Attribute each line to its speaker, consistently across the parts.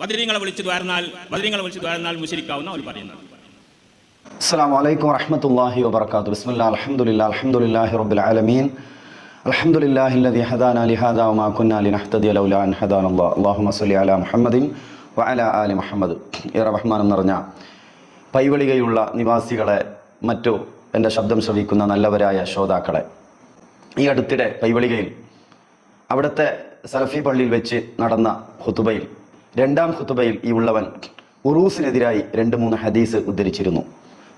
Speaker 1: വദരിങ്ങളെ വിളിച്ചു തുയർന്നാൽ വദരിങ്ങളെ വിളിച്ചു തുയർന്നാൽ മുശരിക്കാവുന്ന അവർ
Speaker 2: പറയുന്നു അസ്സലാമു അലൈക്കും വാഹമത്തല്ലാഹി വാത്തു ബിസ്മില്ലാഹി അൽഹംദുലില്ലാഹി അൽഹംദുലില്ലാഹി റബ്ബിൽ ആലമീൻ. അലഹമുല്ലാഹി ലി ഹദാന അലി ഹദാ മാ കുന്നാലി നഹ്തദി അലൗല അൻ ഹദാൻ അള്ളാ അള്ളാഹു മസ്ലി അല മുഹമ്മദിൻ വ അല അലി മുഹമ്മദ്. ഇ റഹ്മാൻ എന്ന് പറഞ്ഞ പൈവളികയുള്ള നിവാസികളെ മറ്റു എന്റെ ശബ്ദം ശ്രവിക്കുന്ന നല്ലവരായ ശ്രോതാക്കളെ ഈ അടുത്തിടെ പൈവളികയിൽ അവിടത്തെ സൽഫി പള്ളിയിൽ വെച്ച് നടന്ന ഖുതുബയിൽ രണ്ടാം ഖുത്തുബയിൽ ഈ ഉള്ളവൻ ഉറൂസിനെതിരായി രണ്ട് മൂന്ന് ഹദീസ് ഉദ്ധരിച്ചിരുന്നു.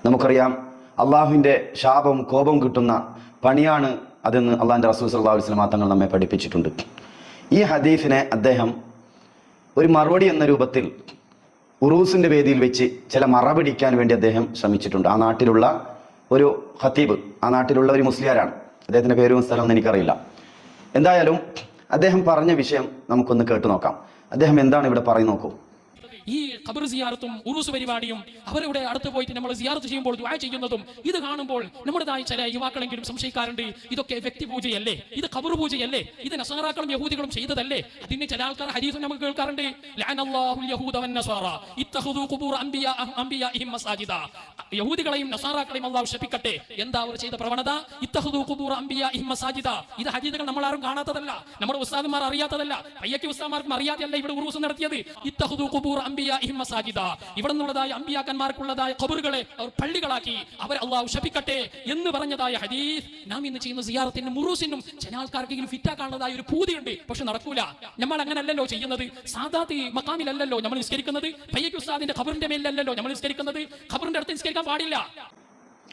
Speaker 2: നമുക്കറിയാം അള്ളാഹുവിന്റെ ശാപം കോപം കിട്ടുന്ന പണിയാണ് അതെന്ന് അള്ളാഹിന്റെ റസൂൽ സല്ലാ വസ്ലമാ തങ്ങൾ നമ്മെ പഠിപ്പിച്ചിട്ടുണ്ട്. ഈ ഹദീഫിനെ അദ്ദേഹം ഒരു മറുപടി എന്ന രൂപത്തിൽ ഉറൂസിന്റെ വേദിയിൽ വെച്ച് ചില മറപിടിക്കാൻ വേണ്ടി അദ്ദേഹം ശ്രമിച്ചിട്ടുണ്ട്. ആ നാട്ടിലുള്ള ഒരു ഖത്തീബ് ആ നാട്ടിലുള്ള ഒരു മുസ്ലിയാരാണ്. അദ്ദേഹത്തിന്റെ പേരും സ്ഥലമൊന്നും എനിക്കറിയില്ല. എന്തായാലും അദ്ദേഹം പറഞ്ഞ വിഷയം നമുക്കൊന്ന് കേട്ടു നോക്കാം. അദ്ദേഹം എന്താണ് ഇവിടെ പറയുന്നത് നോക്കൂ.
Speaker 3: ഈ ഖബർ സിയാറത്തും ഉറൂസ് പരിപാടിയും അവരുടെ അടുത്ത് പോയിട്ട് നമ്മൾ സിയാറത്ത് ചെയ്യുമ്പോൾ ദുആ ചെയ്യുന്നതും ഇത് കാണുമ്പോൾ നമ്മുടേതായ ചില യുവാക്കളെങ്കിലും സംശയിക്കാറുണ്ട്. ഇതൊക്കെ വ്യക്തി പൂജയല്ലേ? ഇത് ഖബർ പൂജയല്ലേ? ഇത് നസാറാക്കളും യഹൂദികളും ചെയ്തതല്ലേ? അതിന് ചില ആൾക്കാർ ഹരീസ് നമുക്ക് കേൾക്കാറുണ്ട്. യഹൂദികളെയും നസാറാക്കളെയും അള്ളാഹു ശപിക്കട്ടെ. എന്താ അവർ ചെയ്ത പ്രവണത? ഇത്തഖദു ഖുബൂർ അംബിയ മസാജിദ. ഇത് ഹദീസുകൾ നമ്മൾ ആരും കാണാത്തതല്ല. നമ്മുടെ ഉസ്താദന്മാർ അറിയാത്തതല്ല. പയ്യക്ക് ഉസ്താദന്മാർക്കും അറിയാതെയല്ല ഇവിടെ ഉറൂസ് നടത്തിയത്. ഖുബൂർ അംബിയാഇഹിം മസാജിദ. ഇവിടെ നിന്നുള്ളതായ അമ്പിയാക്കന്മാർക്കുള്ളതായ ഖബറുകളെ അവർ പള്ളികളാക്കി. അവർ അള്ളാഹു ശപിക്കട്ടെ എന്ന് പറഞ്ഞതായ ഹദീസ് നാം ഇന്ന് ചെയ്യുന്ന സിയാറത്തിനും മുറൂസിനും ചില ആൾക്കാർക്കെങ്കിലും ഫിറ്റാക്കാനുള്ളതായ ഒരു പൂതിയുണ്ട്. പക്ഷെ നടക്കൂല. നമ്മൾ അങ്ങനല്ലല്ലോ ചെയ്യുന്നത്. സാധാത്തി മക്കാമിലല്ലല്ലോ നമ്മൾ നിസ്കരിക്കുന്നത്. പയ്യക്ക് ഉസ്താദിന്റെ ഖബറിന്റെ മേലല്ലല്ലോ നമ്മൾ നിസ്കരിക്കുന്നത്. ഖബറിന്റെ അടുത്ത് നിസ്കരിക്കാൻ പാടില്ല.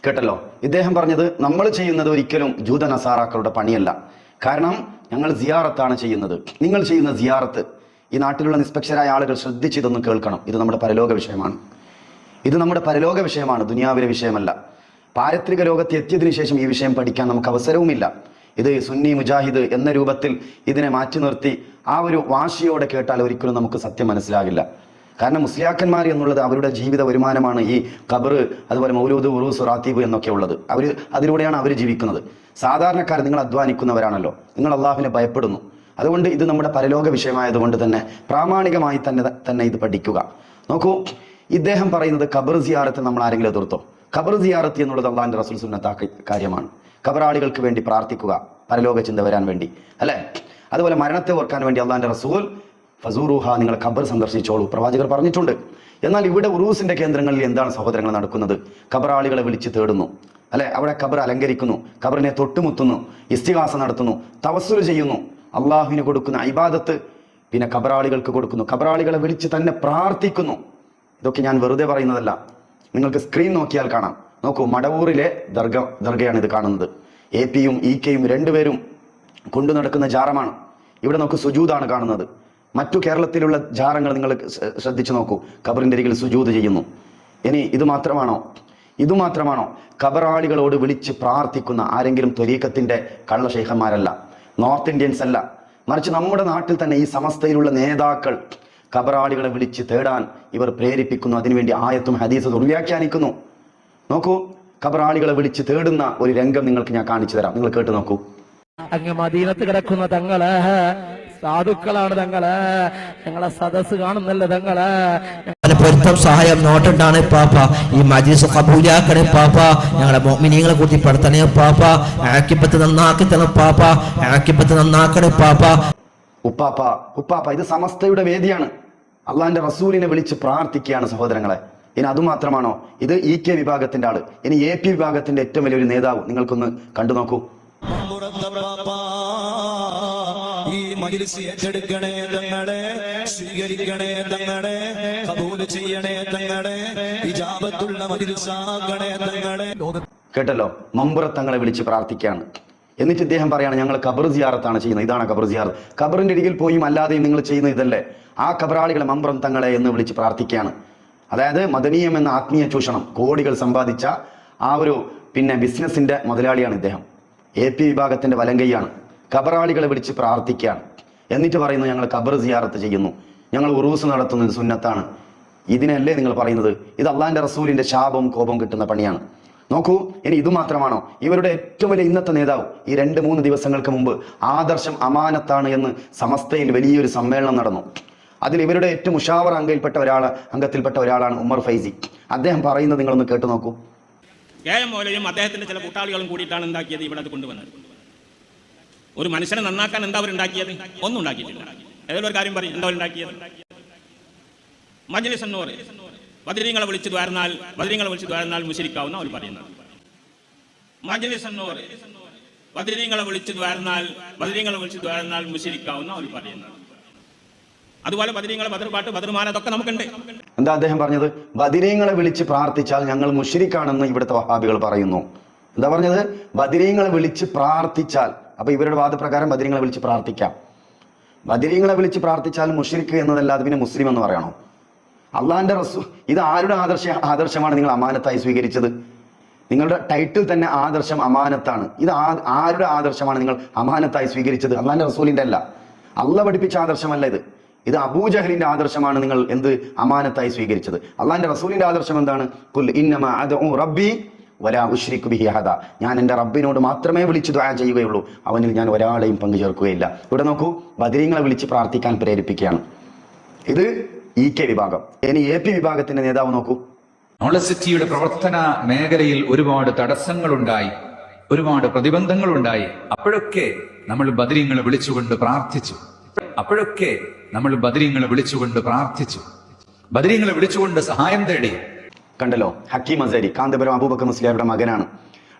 Speaker 2: കേട്ടല്ലോ? ഇദ്ദേഹം പറഞ്ഞത് നമ്മൾ ചെയ്യുന്നത് ഒരിക്കലും ജൂത നസാറാക്കളുടെ പണിയല്ല. കാരണം ഞങ്ങൾ സിയാറത്താണ് ചെയ്യുന്നത്. നിങ്ങൾ ചെയ്യുന്ന സിയാറത്ത് ഈ നാട്ടിലുള്ള നിഷ്പക്ഷരായ ആളുകൾ ശ്രദ്ധിച്ച് ഇതൊന്ന് കേൾക്കണം. ഇത് നമ്മുടെ പരലോക വിഷയമാണ്. ഇത് നമ്മുടെ പരലോക വിഷയമാണ് ദുനിയാവിലെ വിഷയമല്ല. പാരത്രിക ലോകത്ത് എത്തിയതിനു ശേഷം ഈ വിഷയം പഠിക്കാൻ നമുക്ക് അവസരവുമില്ല. ഇത് സുന്നി മുജാഹിദ് എന്ന രൂപത്തിൽ ഇതിനെ മാറ്റി നിർത്തി ആ ഒരു വാശിയോടെ കേട്ടാൽ ഒരിക്കലും നമുക്ക് സത്യം മനസ്സിലാകില്ല. കാരണം മുസ്ലിയാക്കന്മാർ എന്നുള്ളത് അവരുടെ ജീവിത വരുമാനമാണ് ഈ ഖബർ അതുപോലെ മൗലൂദ് ഉറൂസ് റാത്തീബ് എന്നൊക്കെ ഉള്ളത്. അവർ അതിലൂടെയാണ് അവർ ജീവിക്കുന്നത്. സാധാരണക്കാർ നിങ്ങൾ അധ്വാനിക്കുന്നവരാണല്ലോ. നിങ്ങൾ അള്ളാഹുവിനെ ഭയപ്പെടുന്നു. അതുകൊണ്ട് ഇത് നമ്മുടെ പരലോക വിഷയമായതുകൊണ്ട് തന്നെ പ്രാമാണികമായി തന്നെ തന്നെ ഇത് പഠിക്കുക. നോക്കൂ ഇദ്ദേഹം പറയുന്നത് ഖബർ സിയാറത്ത് നമ്മൾ ആരെങ്കിലും എതിർത്തോ? ഖബർ സിയാറത്ത് എന്നുള്ളത് അള്ളാഹിന്റെ റസൂൽ സുന്നത്ത കാര്യമാണ്. ഖബറാളികൾക്ക് വേണ്ടി പ്രാർത്ഥിക്കുക പരലോക ചിന്ത വരാൻ വേണ്ടി അല്ലേ? അതുപോലെ മരണത്തെ ഓർക്കാൻ വേണ്ടി അള്ളാഹിന്റെ റസൂൽ ഫസൂറുഹ നിങ്ങൾ ഖബർ സന്ദർശിച്ചോളൂ പ്രവാചകർ പറഞ്ഞിട്ടുണ്ട്. എന്നാൽ ഇവിടെ ഉറൂസിന്റെ കേന്ദ്രങ്ങളിൽ എന്താണ് സഹോദരങ്ങൾ നടക്കുന്നത്? ഖബറാളികളെ വിളിച്ച് തേടുന്നു അല്ലെ? അവിടെ ഖബർ അലങ്കരിക്കുന്നു ഖബറിനെ തൊട്ടുമുത്തുന്നു ഇസ്തിഹാസ നടത്തുന്നു തവസ്സുൽ ചെയ്യുന്നു. അള്ളാഹുവിന് കൊടുക്കുന്ന ഇബാദത്ത് പിന്നെ കബറാളികൾക്ക് കൊടുക്കുന്നു. കബറാളികളെ വിളിച്ച് തന്നെ പ്രാർത്ഥിക്കുന്നു. ഇതൊക്കെ ഞാൻ വെറുതെ പറയുന്നതല്ല. നിങ്ങൾക്ക് സ്ക്രീൻ നോക്കിയാൽ കാണാം. നോക്കൂ മടവൂരിലെ ദർഗ ദർഗയാണ് ഇത് കാണുന്നത്. എ പിയും ഇ കെയും രണ്ടുപേരും കൊണ്ടു നടക്കുന്ന ജാറമാണ്. ഇവിടെ നോക്കൂ സുജൂദാണ് കാണുന്നത്. മറ്റു കേരളത്തിലുള്ള ജാറങ്ങൾ നിങ്ങൾ ശ്രദ്ധിച്ചു നോക്കൂ. ഖബറിന്റെ അരികിൽ സുജൂത് ചെയ്യുന്നു. ഇനി ഇത് മാത്രമാണോ? ഇത് മാത്രമാണോ? ഖബറാളികളോട് വിളിച്ച് പ്രാർത്ഥിക്കുന്ന ആരെങ്കിലും ത്വരീക്കത്തിന്റെ കള്ള ശൈഖന്മാരല്ല നോർത്ത് ഇന്ത്യൻസ് അല്ല. മറിച്ച് നമ്മുടെ നാട്ടിൽ തന്നെ ഈ സമസ്തയിലുള്ള നേതാക്കൾ കബറാളികളെ വിളിച്ച് തേടാൻ ഇവർ പ്രേരിപ്പിക്കുന്നു. അതിനുവേണ്ടി ആയത്തും ഹദീസും ദുർവ്യാഖ്യാനിക്കുന്നു നോക്കൂ കബറാളികളെ വിളിച്ച് തേടുന്ന ഒരു രംഗം നിങ്ങൾക്ക് ഞാൻ കാണിച്ചു തരാം. നിങ്ങൾ കേട്ട് നോക്കൂ.
Speaker 4: അങ്ങ് മദീനത്ത് കിടക്കുന്ന തങ്ങൾ സാധുക്കളാണ് തങ്ങൾ. ഞങ്ങളെ സദസ് കാണുന്നല്ല തങ്ങൾ?
Speaker 5: ഞങ്ങളുടെ പൊരുത്തം സഹായം നോട്ടുണ്ടാണ് പാപ്പ. ഈ മജീസ് കബൂലാക്കണേ പാപ്പ. ഞങ്ങളുടെ മോമിനിയങ്ങളെ കൂട്ടി പെടുത്തണേ പാപ്പ. ആക്കിപ്പത്ത് നന്നാക്കി തന്നെ പാപ്പ. ആക്കിപ്പത്ത് നന്നാക്കണേ പാപ്പ.
Speaker 2: ഉപ്പാപ്പ ഉപ്പാപ്പ ഇത് സമസ്തയുടെ വേദിയാണ്. അള്ളാഹിന്റെ റസൂലിനെ വിളിച്ച് പ്രാർത്ഥിക്കുകയാണ് സഹോദരങ്ങളെ. ഇനി അതുമാത്രമാണോ ഇത് ഇ കെ വിഭാഗത്തിന്റെ ആൾ. ഇനി എ പി വിഭാഗത്തിന്റെ ഏറ്റവും വലിയൊരു നേതാവ് നിങ്ങൾക്കൊന്ന് കണ്ടു നോക്കൂ.
Speaker 6: മജിലിസ് ഏറ്റെടുക്കണേ തങ്ങളെ സ്വീകരിക്കണേ തങ്ങളെ കബൂൽ ചെയ്യണേ തങ്ങളെ ഇജാബത്തുള്ള മജിലിസാകണേ തങ്ങളെ.
Speaker 2: കേട്ടല്ലോ മമ്പുറ തങ്ങളെ വിളിച്ച് പ്രാർത്ഥിക്കുകയാണ്. എന്നിട്ട് ഇദ്ദേഹം പറയാണ് ഞങ്ങൾ കബർ സിയാറത്താണ് ചെയ്യുന്നത്. ഇതാണ് കബർ സിയാറത്ത്. കബറിന്റെ അരികിൽ പോയും അല്ലാതെയും നിങ്ങൾ ചെയ്യുന്ന ഇതല്ലേ? ആ കബറാളികളെ മമ്പ്രം തങ്ങളെ എന്ന് വിളിച്ച് പ്രാർത്ഥിക്കുകയാണ്. അതായത് മദനീയം എന്ന ആത്മീയ ചൂഷണം കോടികൾ സമ്പാദിച്ച ആ ഒരു പിന്നെ ബിസിനസിന്റെ മുതലാളിയാണ് ഇദ്ദേഹം. എ പി വിഭാഗത്തിന്റെ വലങ്കയ്യാണ് കബറാളികളെ വിളിച്ച് പ്രാർത്ഥിക്കുകയാണ്. എന്നിട്ട് പറയുന്നു ഞങ്ങൾ ഖബർ സിയാറത്ത് ചെയ്യുന്നു. ഞങ്ങൾ ഉറൂസ് നടത്തുന്നത് സുന്നത്താണ്. ഇതിനല്ലേ നിങ്ങൾ പറയുന്നത്? ഇത് അള്ളാഹിന്റെ റസൂലിന്റെ ശാപവും കോപവും കിട്ടുന്ന പണിയാണ്. നോക്കൂ ഇനി ഇത് മാത്രമാണോ? ഇവരുടെ ഏറ്റവും വലിയ ഇന്നത്തെ നേതാവ് ഈ രണ്ട് മൂന്ന് ദിവസങ്ങൾക്ക് മുമ്പ് ആദർശം അമാനത്താണ് എന്ന് സമസ്തയിൽ വലിയൊരു സമ്മേളനം നടന്നു. അതിൽ ഇവരുടെ ഏറ്റവും ഉഷാവർ അംഗയിൽപ്പെട്ട ഒരാൾ അംഗത്തിൽപ്പെട്ട ഒരാളാണ് ഉമർ ഫൈസി. അദ്ദേഹം പറയുന്നത് നിങ്ങളൊന്ന് കേട്ടു നോക്കൂ.
Speaker 1: കെ എം അദ്ദേഹത്തിന്റെ ചില കൂട്ടാളികളും കൂടിയിട്ടാണ് ഉണ്ടാക്കിയത് ഇവിടെ കൊണ്ടുവന്നത്. ഒരു മനുഷ്യനെ നന്നാക്കാൻ എന്താ അവർ ഉണ്ടാക്കിയത്? ഒന്നും ഉണ്ടാക്കിയിട്ടില്ല. ഏതൊരു ഒരു കാര്യം പറയും എന്താ അവർ ഉണ്ടാക്കിയത്? എന്ന് പറയും. ബദരീങ്ങളെ വിളിച്ചു ദ്വാരന്നാൽ ബദരീങ്ങളെ വിളിച്ചു ദ്വാരന്നാൽ മുശരിക്കാവുന്ന അവർ പറയുന്നത്. മജ്ലിസ് പറയും. ബദരീങ്ങളെ വിളിച്ചു ദ്വാരന്നാൽ ബദരീങ്ങളെ വിളിച്ചു ദ്വാരന്നാൽ മുശരിക്കാവുന്ന അവർ പറയുന്നത്. അതുപോലെ ബദരീങ്ങളെ ബദർപാട്ട് ബദർമാന അതൊക്കെ നമുക്കുണ്ട്.
Speaker 2: എന്താ അദ്ദേഹം പറഞ്ഞത്? ബദിരീങ്ങളെ വിളിച്ച് പ്രാർത്ഥിച്ചാൽ ഞങ്ങൾ മുഷിരിക്കാണെന്ന് ഇവിടുത്തെ വഹാബികൾ പറയുന്നു. എന്താ പറഞ്ഞത്? ബദിരീങ്ങളെ വിളിച്ച് പ്രാർത്ഥിച്ചാൽ അപ്പൊ ഇവരുടെ വാദപ്രകാരം ബദിരിങ്ങളെ വിളിച്ച് പ്രാർത്ഥിക്കാം. ബദിരിങ്ങളെ വിളിച്ച് പ്രാർത്ഥിച്ചാൽ മുഷിരിക്ക് എന്നതല്ലാതെ പിന്നെ മുസ്ലിം എന്ന് പറയണോ? അള്ളാന്റെ റസൂ ഇത് ആരുടെ ആദർശ ആദർശമാണ് നിങ്ങൾ അമാനത്തായി സ്വീകരിച്ചത്? നിങ്ങളുടെ ടൈറ്റിൽ തന്നെ ആദർശം അമാനത്താണ്. ഇത് ആരുടെ ആദർശമാണ് നിങ്ങൾ അമാനത്തായി സ്വീകരിച്ചത്? അള്ളാന്റെ റസൂലിന്റെ അല്ല. അള്ള പഠിപ്പിച്ച ആദർശമല്ല ഇത്. ഇത് അബൂജഹലിന്റെ ആദർശമാണ് നിങ്ങൾ എന്ത് അമാനത്തായി സ്വീകരിച്ചത്? അള്ളാന്റെ റസൂലിന്റെ ആദർശം എന്താണ്? ഇന്നമ റബ്ബി വലാ ഉശ്രിക്കു ബിഹി ഞാൻ എന്റെ റബ്ബിനോട് മാത്രമേ വിളിച്ച് ദ്വാ ചെയ്യുകയുള്ളൂ. അവനിൽ ഞാൻ ഒരാളെയും പങ്കു ചേർക്കുകയില്ല. ഇവിടെ നോക്കൂ ബദരീങ്ങളെ വിളിച്ച് പ്രാർത്ഥിക്കാൻ പ്രേരിപ്പിക്കുകയാണ്. ഇത് ഇ കെ വിഭാഗം. ഇനി എ പി വിഭാഗത്തിന്റെ നേതാവ് നോക്കൂ.
Speaker 7: നോളസിറ്റിയുടെ പ്രവർത്തന മേഖലയിൽ ഒരുപാട് തടസ്സങ്ങളുണ്ടായി ഒരുപാട് പ്രതിബന്ധങ്ങളുണ്ടായി. അപ്പോഴൊക്കെ നമ്മൾ ബദരീങ്ങളെ വിളിച്ചുകൊണ്ട് പ്രാർത്ഥിച്ചു. അപ്പോഴൊക്കെ നമ്മൾ ബദരീങ്ങളെ വിളിച്ചുകൊണ്ട് പ്രാർത്ഥിച്ചു. ബദരീങ്ങളെ വിളിച്ചുകൊണ്ട് സഹായം തേടി.
Speaker 2: കണ്ടല്ലോ? ഹക്കീം അസരി കാന്തപുരം അബൂബക്കർ മുസ്ലിയാരുടെ മകനാണ്.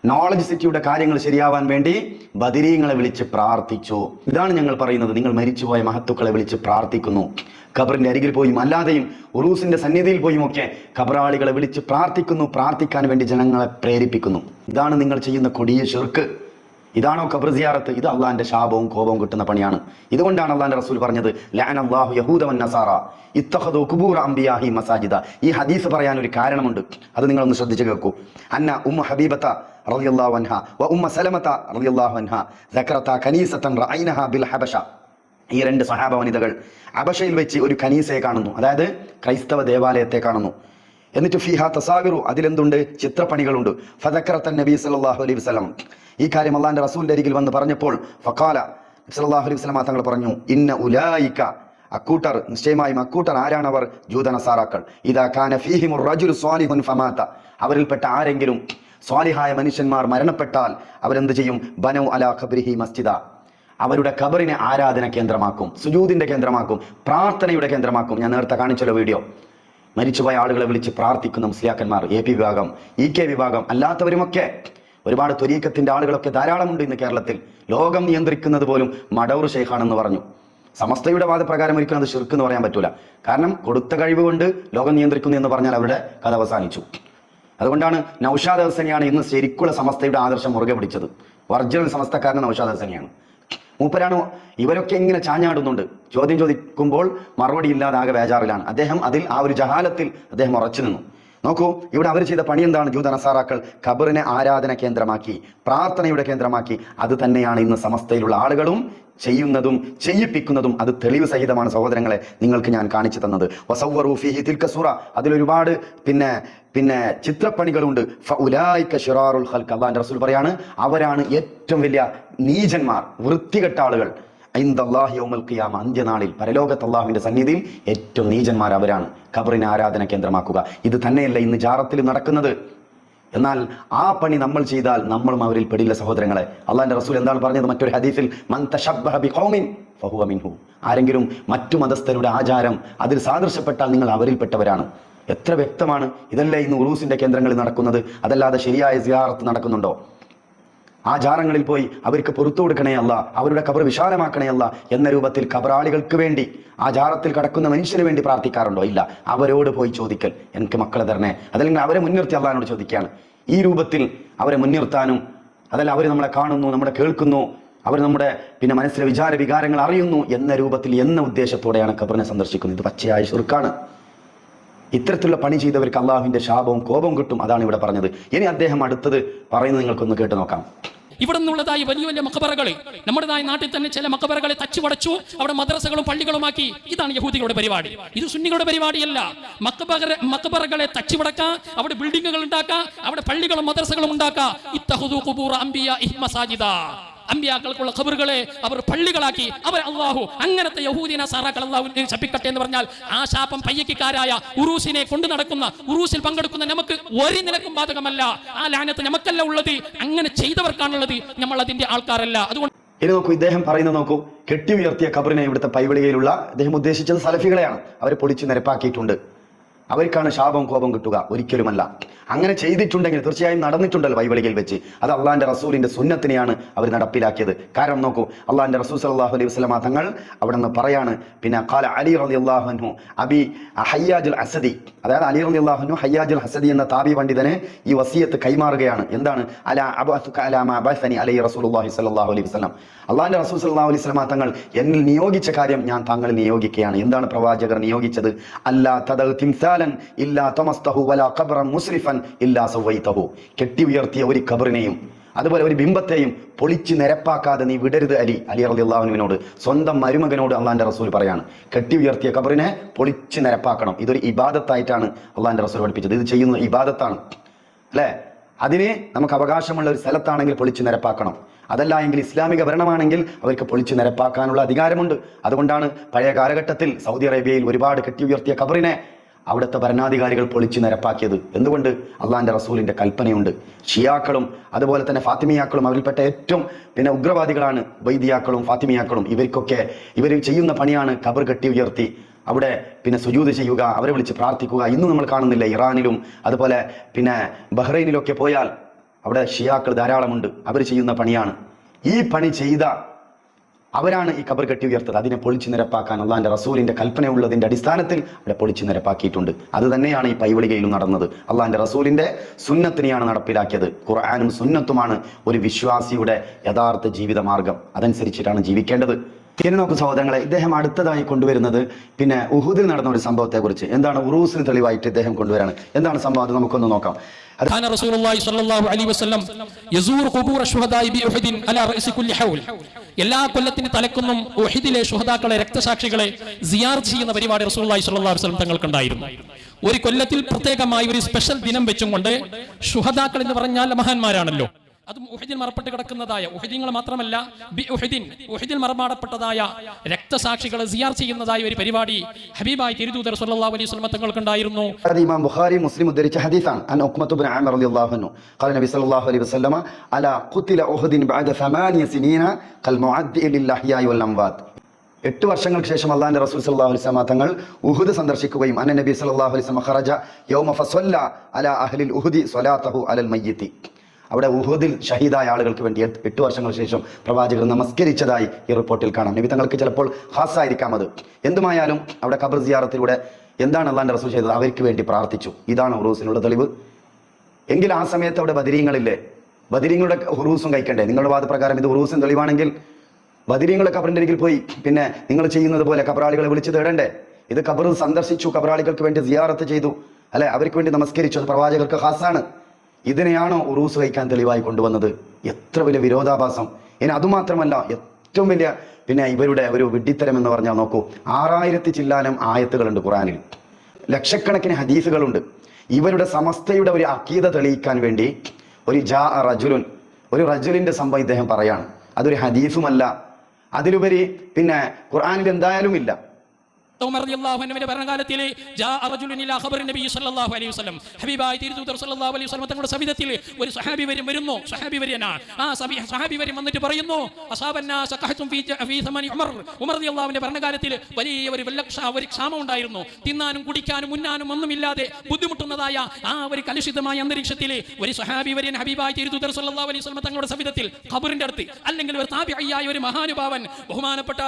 Speaker 2: നോളജ് സിറ്റിയുടെ കാര്യങ്ങൾ ശരിയാവാൻ വേണ്ടി ബദിരീങ്ങളെ വിളിച്ച് പ്രാർത്ഥിച്ചു. ഇതാണ് ഞങ്ങൾ പറയുന്നത്. നിങ്ങൾ മരിച്ചുപോയ മഹത്തുക്കളെ വിളിച്ച് പ്രാർത്ഥിക്കുന്നു. ഖബറിന്റെ അരികിൽ പോയും അല്ലാതെയും ഉറൂസിന്റെ സന്നിധിയിൽ പോയും ഒക്കെ ഖബറാളികളെ വിളിച്ച് പ്രാർത്ഥിക്കുന്നു. പ്രാർത്ഥിക്കാൻ വേണ്ടി ജനങ്ങളെ പ്രേരിപ്പിക്കുന്നു. ഇതാണ് നിങ്ങൾ ചെയ്യുന്ന കൊടിയ ഷിർക്ക് ഇതാണോ ഖബർ സിയാറത്ത്? ഇത് അള്ളാഹിന്റെ ശാപവും കോപവും കിട്ടുന്ന പണിയാണ്. ഇതുകൊണ്ടാണ് അള്ളാഹിന്റെ റസൂൽ പറഞ്ഞത് ലാൻ അള്ളാഹു യഹൂദ നസാറ ഇത്തഖദു കുബൂർ അംബിയാഹി മസാജിദ. ഈ ഹദീസ് പറയാൻ ഒരു കാരണമുണ്ട്. അത് നിങ്ങളൊന്ന് ശ്രദ്ധിച്ചു കേൾക്കൂ. അന്ന ഉമ്മ ഹബീബത്ത റളിയല്ലാഹു അൻഹ വ ഉമ്മ സലമത റളിയല്ലാഹു അൻഹ സക്കറത കനീസതൻ റഅയ്നഹ ബിൽ ഹബശ. ഈ രണ്ട് സഹാബ വനിതകൾ അബഷയിൽ വെച്ച് ഒരു കനീസയെ കാണുന്നു. അതായത് ക്രൈസ്തവ ദേവാലയത്തെ കാണുന്നു. എന്നിട്ട് ഫിഹ തസാവിറു അതിലെന്തുണ്ട്? ചിത്രപ്പണികളുണ്ട്. ഫതക്കറത്തൻ നബി സല്ലല്ലാഹു അലൈഹി വസ്ലം ഈ കാര്യം അള്ളാന്റെ റസൂലിന്റെ അരികിൽ വന്ന് പറഞ്ഞപ്പോൾ ഫക്കാല സല്ലല്ലാഹു അലൈഹി വസല്ലം തങ്ങൾ പറഞ്ഞു ഇന്ന ഉലായിക്ക അക്കൂട്ടർ നിശ്ചയമായും അക്കൂട്ടർ ആരാണവർ? ജൂതനസാറാക്കൾ. ഇതാ കാന ഫീഹിമുർ റജുലു സ്വാലിഹുൻ ഫമാത്ത അവരിൽപ്പെട്ട ആരെങ്കിലും സ്വാലിഹായ മനുഷ്യന്മാർ മരണപ്പെട്ടാൽ അവരെന്ത് ചെയ്യും? ബനൗ അലാ ഖബ്രിഹി മസ്ജിദ. അവരുടെ ഖബറിനെ ആരാധന കേന്ദ്രമാക്കും സുജൂദിന്റെ കേന്ദ്രമാക്കും പ്രാർത്ഥനയുടെ കേന്ദ്രമാക്കും. ഞാൻ നേരത്തെ കാണിച്ചല്ലോ വീഡിയോ. മരിച്ചുപോയ ആളുകളെ വിളിച്ച് പ്രാർത്ഥിക്കുന്ന മുസ്ലിയാക്കന്മാർ എ പി വിഭാഗം ഇ കെ വിഭാഗം അല്ലാത്തവരുമൊക്കെ ഒരുപാട് ത്വരീക്കത്തിന്റെ ആളുകളൊക്കെ ധാരാളമുണ്ട് ഇന്ന് കേരളത്തിൽ. ലോകം നിയന്ത്രിക്കുന്നത് പോലും മടവൂർ ഷെയ്ഖാണെന്ന് പറഞ്ഞു. സമസ്തയുടെ വാദപ്രകാരം ഒരിക്കലും അത് ഷിർക്ക് എന്ന് പറയാൻ പറ്റൂല. കാരണം കൊടുത്ത കഴിവ് കൊണ്ട് ലോകം നിയന്ത്രിക്കുന്നു എന്ന് പറഞ്ഞാൽ അവരുടെ കഥ അവസാനിച്ചു. അതുകൊണ്ടാണ് നൌഷാദ് ഹസനെയാണ് ഇന്ന് ശരിക്കുള്ള സമസ്തയുടെ ആദർശം മുറുകെ പിടിച്ചത്. ഒറിജിനൽ സമസ്തക്കാരൻ നൌഷാദ് ഹസനെയാണ്. മൂപ്പരാണ്? ഇവരൊക്കെ ഇങ്ങനെ ചാഞ്ഞാടുന്നുണ്ട്. ചോദ്യം ചോദിക്കുമ്പോൾ മറുപടി ഇല്ലാതാകെ ബേജാറിലാണ്. അദ്ദേഹം അതിൽ ആ ഒരു ജഹാലത്തിൽ അദ്ദേഹം ഉറച്ചു നിന്നു. നോക്കൂ ഇവിടെ അവർ ചെയ്ത പണി എന്താണ്? ജൂത നസാറാക്കൾ ഖബറിനെ ആരാധന കേന്ദ്രമാക്കി പ്രാർത്ഥനയുടെ കേന്ദ്രമാക്കി. അത് തന്നെയാണ് ഇന്ന് സമസ്തയിലുള്ള ആളുകളും ചെയ്യുന്നതും ചെയ്യിപ്പിക്കുന്നതും. അത് തെളിവ് സഹിതമാണ് സഹോദരങ്ങളെ നിങ്ങൾക്ക് ഞാൻ കാണിച്ചു തന്നത്. വസവ്വറു ഫീഹി തിൽക സൂറ. അതിലൊരുപാട് പിന്നെ പിന്നെ ചിത്രപ്പണികളുണ്ട്. റസൂൽ പറയാണ് അവരാണ് ഏറ്റവും വലിയ നീചന്മാർ വൃത്തികെട്ട ആളുകൾ. ഖിയാമ അന്ത്യനാളിൽ പരലോകത്ത് അള്ളാഹുവിന്റെ സന്നിധിയിൽ ഏറ്റവും നീചന്മാർ അവരാണ്. ഖബറിനെ ആരാധന കേന്ദ്രമാക്കുക. ഇത് തന്നെയല്ല ഇന്ന് ജാറത്തിൽ നടക്കുന്നത്. എന്നാൽ ആ പണി നമ്മൾ ചെയ്താൽ നമ്മളും അവരിൽ പെടില്ല സഹോദരങ്ങളെ. അള്ളാഹിന്റെ റസൂൽ എന്താണ് പറഞ്ഞത്? മറ്റൊരു ഹദീസിൽ മിൻഹു. ആരെങ്കിലും മറ്റു മതസ്ഥരുടെ ആചാരം അതിൽ സാദൃശ്യപ്പെട്ടാൽ നിങ്ങൾ അവരിൽപ്പെട്ടവരാണ് എത്ര വ്യക്തമാണ് ഇതല്ലേ ഇന്ന് ഉറൂസിന്റെ കേന്ദ്രങ്ങളിൽ നടക്കുന്നത്? അതല്ലാതെ ശരിയായ സിയാറത്ത് നടക്കുന്നുണ്ടോ? ആ ജാറങ്ങളിൽ പോയി അവർക്ക് പുറത്തു കൊടുക്കണേ അല്ല അവരുടെ കബർ വിശാലമാക്കണേ അല്ല എന്ന രൂപത്തിൽ കബറാളികൾക്ക് വേണ്ടി ആ ജാറത്തിൽ കടക്കുന്ന മനുഷ്യന് വേണ്ടി പ്രാർത്ഥിക്കാറുണ്ടോ? ഇല്ല. അവരോട് പോയി ചോദിക്കൽ. എനിക്ക് മക്കളെ തരണേ. അതല്ലെങ്കിൽ അവരെ മുൻനിർത്തി അള്ളഹാനോട് ചോദിക്കുകയാണ്. ഈ രൂപത്തിൽ അവരെ മുൻനിർത്താനും അതല്ല അവർ നമ്മളെ കാണുന്നു നമ്മളെ കേൾക്കുന്നു അവർ നമ്മുടെ പിന്നെ മനസ്സിലെ വിചാര വികാരങ്ങൾ അറിയുന്നു എന്ന രൂപത്തിൽ എന്ന ഉദ്ദേശത്തോടെയാണ് ഖബറിനെ സന്ദർശിക്കുന്നത്. ഇത് പച്ചയായ ശുർക്കാണ് ഇത്തരത്തിലുള്ള പണി ചെയ്തവർക്ക് അള്ളാഹുവിന്റെ ശാപവും കോപവും കിട്ടും അതാണ് ഇവിടെ പറഞ്ഞത്. ഇനി അദ്ദേഹം അടുത്തത് പറയുന്നത് നിങ്ങൾക്കൊന്ന് കേട്ട് നോക്കാം.
Speaker 3: ഇവിടെ നിന്നുള്ളതായി വലിയ വലിയ മക്കബറകളെ നമ്മുടേതായ നാട്ടിൽ തന്നെ ചില മക്കബറകളെ തച്ചുവടച്ചു അവിടെ മദ്രസകളും പള്ളികളുമാക്കി. ഇതാണ് യഹൂദികളുടെ പരിപാടി. ഇത് സുന്നികളുടെ പരിപാടിയല്ല. മക്കബറ മക്കബറകളെ തച്ചുവടക്കുക അവിടെ ബിൽഡിങ്ങുകൾ ഉണ്ടാക്കാം അവിടെ പള്ളികളും മദ്രസകളും ഉണ്ടാക്കാം. ഇത്തഹുദു കുബൂർ അംബിയ ഇഹ് മസാജിദ. അമ്പിയാക്കൾക്കുള്ള ഖബറുകളെ അവർ പള്ളികളാക്കി. അവർ അള്ളാഹു അങ്ങനത്തെ യഹൂദിന സാറാക്കൾ അള്ളാഹു ശപിക്കട്ടെ എന്ന് പറഞ്ഞാൽ ആ ശാപം പയ്യക്കാരായ ഉറൂസിനെ കൊണ്ടു നടക്കുന്ന ഉറൂസിൽ പങ്കെടുക്കുന്ന നമുക്ക് ഒരു നിലക്കും ബാധകമല്ല. ആ ലാനത്ത് നമുക്കല്ല ഉള്ളത്. അങ്ങനെ ചെയ്തവർക്കാണുള്ളത്. നമ്മൾ അതിന്റെ ആൾക്കാരല്ല. അതുകൊണ്ട്
Speaker 2: ഇനി നോക്കൂ ഇദ്ദേഹം പറയുന്നത് നോക്കൂ കെട്ടി ഉയർത്തിയ ഖബറിനെ ഇവിടുത്തെ പൈവളികയിലുള്ള അദ്ദേഹം ഉദ്ദേശിച്ചത് സലഫികളെയാണ്. അവർ പൊടിച്ച് നിരപ്പാക്കിയിട്ടുണ്ട്. അവർക്കാണ് ശാപം കോപം കിട്ടുക. ഒരിക്കലുമല്ല. അങ്ങനെ ചെയ്തിട്ടുണ്ടെങ്കിൽ തീർച്ചയായും നടന്നിട്ടുണ്ടല്ലോ ബൈബിളിൽ വെച്ച്. അത് അള്ളാന്റെ റസൂലിന്റെ സുന്നത്തിനെയാണ് അവർ നടപ്പിലാക്കിയത്. കാരണം നോക്കൂ അള്ളാന്റെ റസൂൽ സലാഹു അലൈഹി വസ്ലമ തങ്ങൾ അവിടെ നിന്ന് പറയാണ് പിന്നെ കാല അലി റലി അള്ളാഹുനു അബി ഹയ്യാജുൽ അസദി. അതായത് അലി റലി അള്ളാഹുനു ഹയ്യാജുൽ ഹസദി എന്ന താബി പണ്ഡിതനെ ഈ വസീയത്ത് കൈമാറുകയാണ്. എന്താണ്? അല അബഅസുക അലാ അലൈഹി റസൂലുള്ളാഹി സ്വല്ലല്ലാഹു അലൈഹി വസല്ലം. അള്ളാഹിന്റെ റസൂൽ സല്ലല്ലാഹു അലൈഹി വസല്ലമ തങ്ങൾ എന്നിൽ നിയോഗിച്ച കാര്യം ഞാൻ താങ്കൾ നിയോഗിക്കുകയാണ്. എന്താണ് പ്രവാചകർ നിയോഗിച്ചത്? അല്ലാ തദൽ തിംസാലൻ ഇല്ലാ തമസ്തഹു വലാ ഖബ്റൻ മുസ്രിഫൻ ഇല്ലാ സവൈതഹു കെട്ടി ഉയർത്തിയ ഒരു ഖബറിനെയും അതുപോലെ ഒരു ബിംബത്തെയും പൊളിച്ച് നിരപ്പാക്കാതെ നീ വിടരുത് അലി അലി റളിയല്ലാഹുവിനോട് സ്വന്തം മരുമകനോട് അള്ളാന്റെ റസൂൽ പറയാണ്. കെട്ടി ഉയർത്തിയ ഖബറിനെ പൊളിച്ച് നിരപ്പാക്കണം. ഇതൊരു ഇബാദത്തായിട്ടാണ് അള്ളാന്റെ റസൂൽ പഠിപ്പിച്ചത്. ഇത് ചെയ്യുന്ന ഇബാദത്താണ്. അല്ലേ? അതിനെ നമുക്ക് അവകാശമുള്ള ഒരു സ്ഥലത്താണെങ്കിൽ പൊളിച്ച് നിരപ്പാക്കണം. അതല്ല എങ്കിൽ ഇസ്ലാമിക ഭരണമാണെങ്കിൽ അവർക്ക് പൊളിച്ച് നിരപ്പാക്കാനുള്ള അധികാരമുണ്ട്. അതുകൊണ്ടാണ് പഴയ കാലഘട്ടത്തിൽ സൗദി അറേബ്യയിൽ ഒരുപാട് കെട്ടി ഉയർത്തിയ ഖബറിനെ അവിടുത്തെ ഭരണാധികാരികൾ പൊളിച്ച് നിരപ്പാക്കിയത്. എന്തുകൊണ്ട്? അള്ളാഹിന്റെ റസൂലിന്റെ കൽപ്പനയുണ്ട്. ഷിയാക്കളും അതുപോലെ തന്നെ ഫാത്തിമിയാക്കളും അവരിൽപ്പെട്ട ഏറ്റവും പിന്നെ ഉഗ്രവാദികളാണ്. വൈദിയാക്കളും ഫാത്തിമിയാക്കളും. ഇവർക്കൊക്കെ ഇവർ ചെയ്യുന്ന പണിയാണ് കബർ കെട്ടി ഉയർത്തി അവിടെ പിന്നെ സുജൂത് ചെയ്യുക അവരെ വിളിച്ച് പ്രാർത്ഥിക്കുക. ഇന്നും നമ്മൾ കാണുന്നില്ല? ഇറാനിലും അതുപോലെ പിന്നെ ബഹ്റൈനിലൊക്കെ പോയാൽ അവിടെ ഷിയാക്കൾ ധാരാളമുണ്ട്. അവർ ചെയ്യുന്ന പണിയാണ്. ഈ പണി ചെയ്ത അവരാണ് ഈ കബർ കെട്ടി ഉയർത്തത് അതിനെ പൊളിച്ചു നിരപ്പാക്കാൻ അള്ളാന്റെ റസൂലിന്റെ കൽപ്പനയുള്ളതിന്റെ അടിസ്ഥാനത്തിൽ അവിടെ പൊളിച്ചു നിരപ്പാക്കിയിട്ടുണ്ട് അത് തന്നെയാണ് ഈ പൈവളികയിലും നടന്നത് അള്ളാന്റെ റസൂലിന്റെ സുന്നത്തിനെയാണ് നടപ്പിലാക്കിയത് ഖുർആാനും സുന്നത്തുമാണ് ഒരു വിശ്വാസിയുടെ യഥാർത്ഥ ജീവിത മാർഗം അതനുസരിച്ചിട്ടാണ് ജീവിക്കേണ്ടത് ഇനി നോക്കൂ സഹോദരങ്ങളെ ഇദ്ദേഹം അടുത്തതായി കൊണ്ടുവരുന്നത് പിന്നെ ഉഹുദിൽ നടന്ന ഒരു സംഭവത്തെ കുറിച്ച് എന്താണ് ഉറൂസിന് തെളിവായിട്ട് ഇദ്ദേഹം കൊണ്ടുവരാണ് എന്താണ് സംഭവം അത് നമുക്കൊന്ന് നോക്കാം അത്
Speaker 3: كان رسول الله صلى الله عليه وسلم يزور قبور الشهداء بأحد على رأس كل حول എല്ലാ കൊല്ലത്തിന് തലക്കുന്നും ഒഹിദിലെ ശുഹതാക്കളെ രക്തസാക്ഷികളെ സിയാർ ചെയ്യുന്ന പരിപാടി റസൂലുള്ളാഹി സ്വല്ലല്ലാഹു അലൈഹി വസല്ലം തങ്ങൾക്കുണ്ടായിരുന്നു. ഒരു കൊല്ലത്തിൽ പ്രത്യേകമായി ഒരു സ്പെഷ്യൽ ദിനം വെച്ചും കൊണ്ട് ശുഹതാക്കൾ എന്ന് പറഞ്ഞാൽ മഹാന്മാരാണല്ലോ. അത് ഉഹദിൽ മറപ്പെട്ട് കിടക്കുന്നതായ ഉഹദിങ്ങൾ മാത്രമല്ല ബി ഉഹദിൻ ഉഹദിൽ മറമാടപ്പെട്ടതായ രക്തസാക്ഷികളെ സിയാർ ചെയ്യുന്നതായ ഒരു പരിപാടി ഹബീബായി തിരുദൂതർ സല്ലല്ലാഹു അലൈഹി വസല്ലം തങ്ങൾക്കുണ്ടായിരുന്നു.
Speaker 2: അത് ഇമാം ബുഖാരി മുസ്ലിം ഉദ്ധരിച്ച ഹദീസാണ്. അൻ ഉഖ്മത്ത് ഇബ്നു ആമിർ റളിയല്ലാഹു അൻഹു. ഖാല നബി സല്ലല്ലാഹു അലൈഹി വസല്ലമ അല ഖുതില ഉഹദിൻ ബഅദ സമാനിയ സിനീന കൽ മുഅദ്ദി ലിൽ അഹ്യായി വൽ അംവാത് എട്ട് വർഷങ്ങൾക്ക് ശേഷം അള്ളാഹിന്റെ റസൂൽ സല്ലാഹു അലിസ്ലാമ തങ്ങൾ ഉഹുദ് സന്ദർശിക്കുകയും അന്ന നബി സല്ലാഹു അലിസ്ലാം ഖറജ യൗമ ഫസ്വല്ല അല അഹ്ലിൽ ഉഹുദി സ്വലാത്തഹു അലൽ മയ്യത്തി. അവിടെ ഉഹുദിൽ ഷഹീദായ ആളുകൾക്ക് വേണ്ടി എട്ട് വർഷങ്ങൾ വർഷങ്ങൾക്ക് ശേഷം പ്രവാചകർ നമസ്കരിച്ചതായി ഈ റിപ്പോർട്ടിൽ കാണാം. നബി ചിലപ്പോൾ ഹാസായിരിക്കാം അത്. എന്തുമായാലും അവിടെ ഖബർ സിയാറത്തിലൂടെ എന്താണ് അള്ളാന്റെ റസൂൽ ചെയ്തത്? അവർക്ക് വേണ്ടി പ്രാർത്ഥിച്ചു. ഇതാണ് ഉറൂസിനുള്ള തെളിവ്. എങ്കിൽ ആ സമയത്ത് അവിടെ ബദിരീങ്ങളില്ലേ? ബദിരീങ്ങളുടെ ഉറൂസും കഴിക്കണ്ടേ? നിങ്ങളുടെ വാദപ്രകാരം ഇത് ഉറൂസും തെളിവാണെങ്കിൽ ബദിരീങ്ങളുടെ കബറിന്റെ അരികിൽ പോയി. പിന്നെ നിങ്ങൾ ചെയ്യുന്നത് പോലെ കബറാളികളെ വിളിച്ചു തേടണ്ടേ? ഇത് കബർ സന്ദർശിച്ചു. കബറാളികൾക്ക് വേണ്ടി സിയാറത്ത് ചെയ്തു. അല്ലെ? അവർക്ക് വേണ്ടി നമസ്കരിച്ചു. പ്രവാചകർക്ക് ഹാസാണ്. ഇതിനെയാണോ ഉറൂസ് കഴിക്കാൻ തെളിവായി കൊണ്ടുവന്നത്? എത്ര വലിയ വിരോധാഭാസം. ഇനി അതുമാത്രമല്ല ഏറ്റവും വലിയ പിന്നെ ഇവരുടെ ഒരു വിഡ്ഢിത്തരം എന്ന് പറഞ്ഞാൽ നോക്കൂ. ആറായിരത്തി ചില്ലാനം ആയത്തുകളുണ്ട് ഖുറാനിൽ ലക്ഷക്കണക്കിന് ഹദീസുകളുണ്ട്. ഇവരുടെ സമസ്തയുടെ ഒരു അക്കീത തെളിയിക്കാൻ വേണ്ടി ഒരു ജാ റജുലുൻ ഒരു റജുലിന്റെ സംഭവം ഇദ്ദേഹം പറയാണ്. അതൊരു ഹദീസുമല്ല. അതിലുപരി പിന്നെ ഖുർആാനിൽ എന്തായാലും ഇല്ല
Speaker 3: വസല്ലം. തങ്ങളുടെ സവിധത്തിൽ ഒരു സഹാബി വരും വരുന്നു. സഹാബി ആ സഹാബി വന്നിട്ട് പറയുന്നു ഒരു ക്ഷാമം ഉണ്ടായിരുന്നു. തിന്നാനും കുടിക്കാനും ഉന്നാനും ഒന്നുമില്ലാതെ ബുദ്ധിമുട്ടുന്നതായ ആ ഒരു കലുഷിതമായ അന്തരീക്ഷത്തിൽ ഒരു സഹാബി ഹബീബായി അലൈഹി തങ്ങളുടെ സവിധത്തിൽ ഖബറിന്റെ അടുത്ത് അല്ലെങ്കിൽ ഒരു താബിഈയായ ഒരു മഹാനുഭാവൻ ബഹുമാനപ്പെട്ട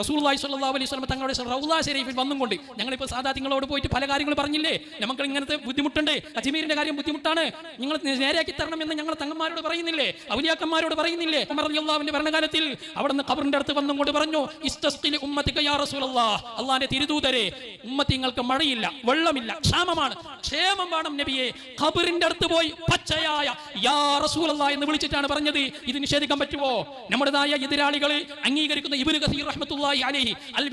Speaker 3: റസൂൽ അലൈഹി തങ്ങളുടെ ഷരീഫിൽ വന്നും കൊണ്ട് ഞങ്ങളിപ്പോൾ സാധാ നിങ്ങളോട് പോയിട്ട് പല കാര്യങ്ങൾ പറഞ്ഞില്ലേ നമുക്ക് ഇങ്ങനത്തെ ബുദ്ധിമുട്ടുണ്ട് അജ്മീരിന്റെ കാര്യം ബുദ്ധിമുട്ടാണ് നിങ്ങൾ നേരെയാക്കി തരണം എന്ന് ഞങ്ങൾ തങ്ങന്മാരോട് പറയുന്നില്ലേ ഔലിയാക്കന്മാരോട് പറയുന്നില്ലേ ഉമർ ഭരണകാലത്തിൽ ഭരണകാലത്തിൽ അവിടുന്ന് ഖബറിന്റെ അടുത്ത് വന്നും കൊണ്ട് പറഞ്ഞു അള്ളാന്റെ അള്ളാഹിന്റെ തിരുദൂതരെ ഉമ്മത്തിങ്ങൾക്ക് മഴയില്ല വെള്ളമില്ല ക്ഷാമമാണ് ക്ഷേമം വേണം നബിയെ ഖബറിന്റെ അടുത്ത് പോയി പച്ചയായ യാ എന്ന് വിളിച്ചിട്ടാണ് പറഞ്ഞത് ഇത് നിഷേധിക്കാൻ പറ്റുമോ നമ്മുടേതായ എതിരാളികൾ അംഗീകരിക്കുന്ന ഇബുൽ റഹ്മത്തുള്ളാഹി അലൈഹി അൽ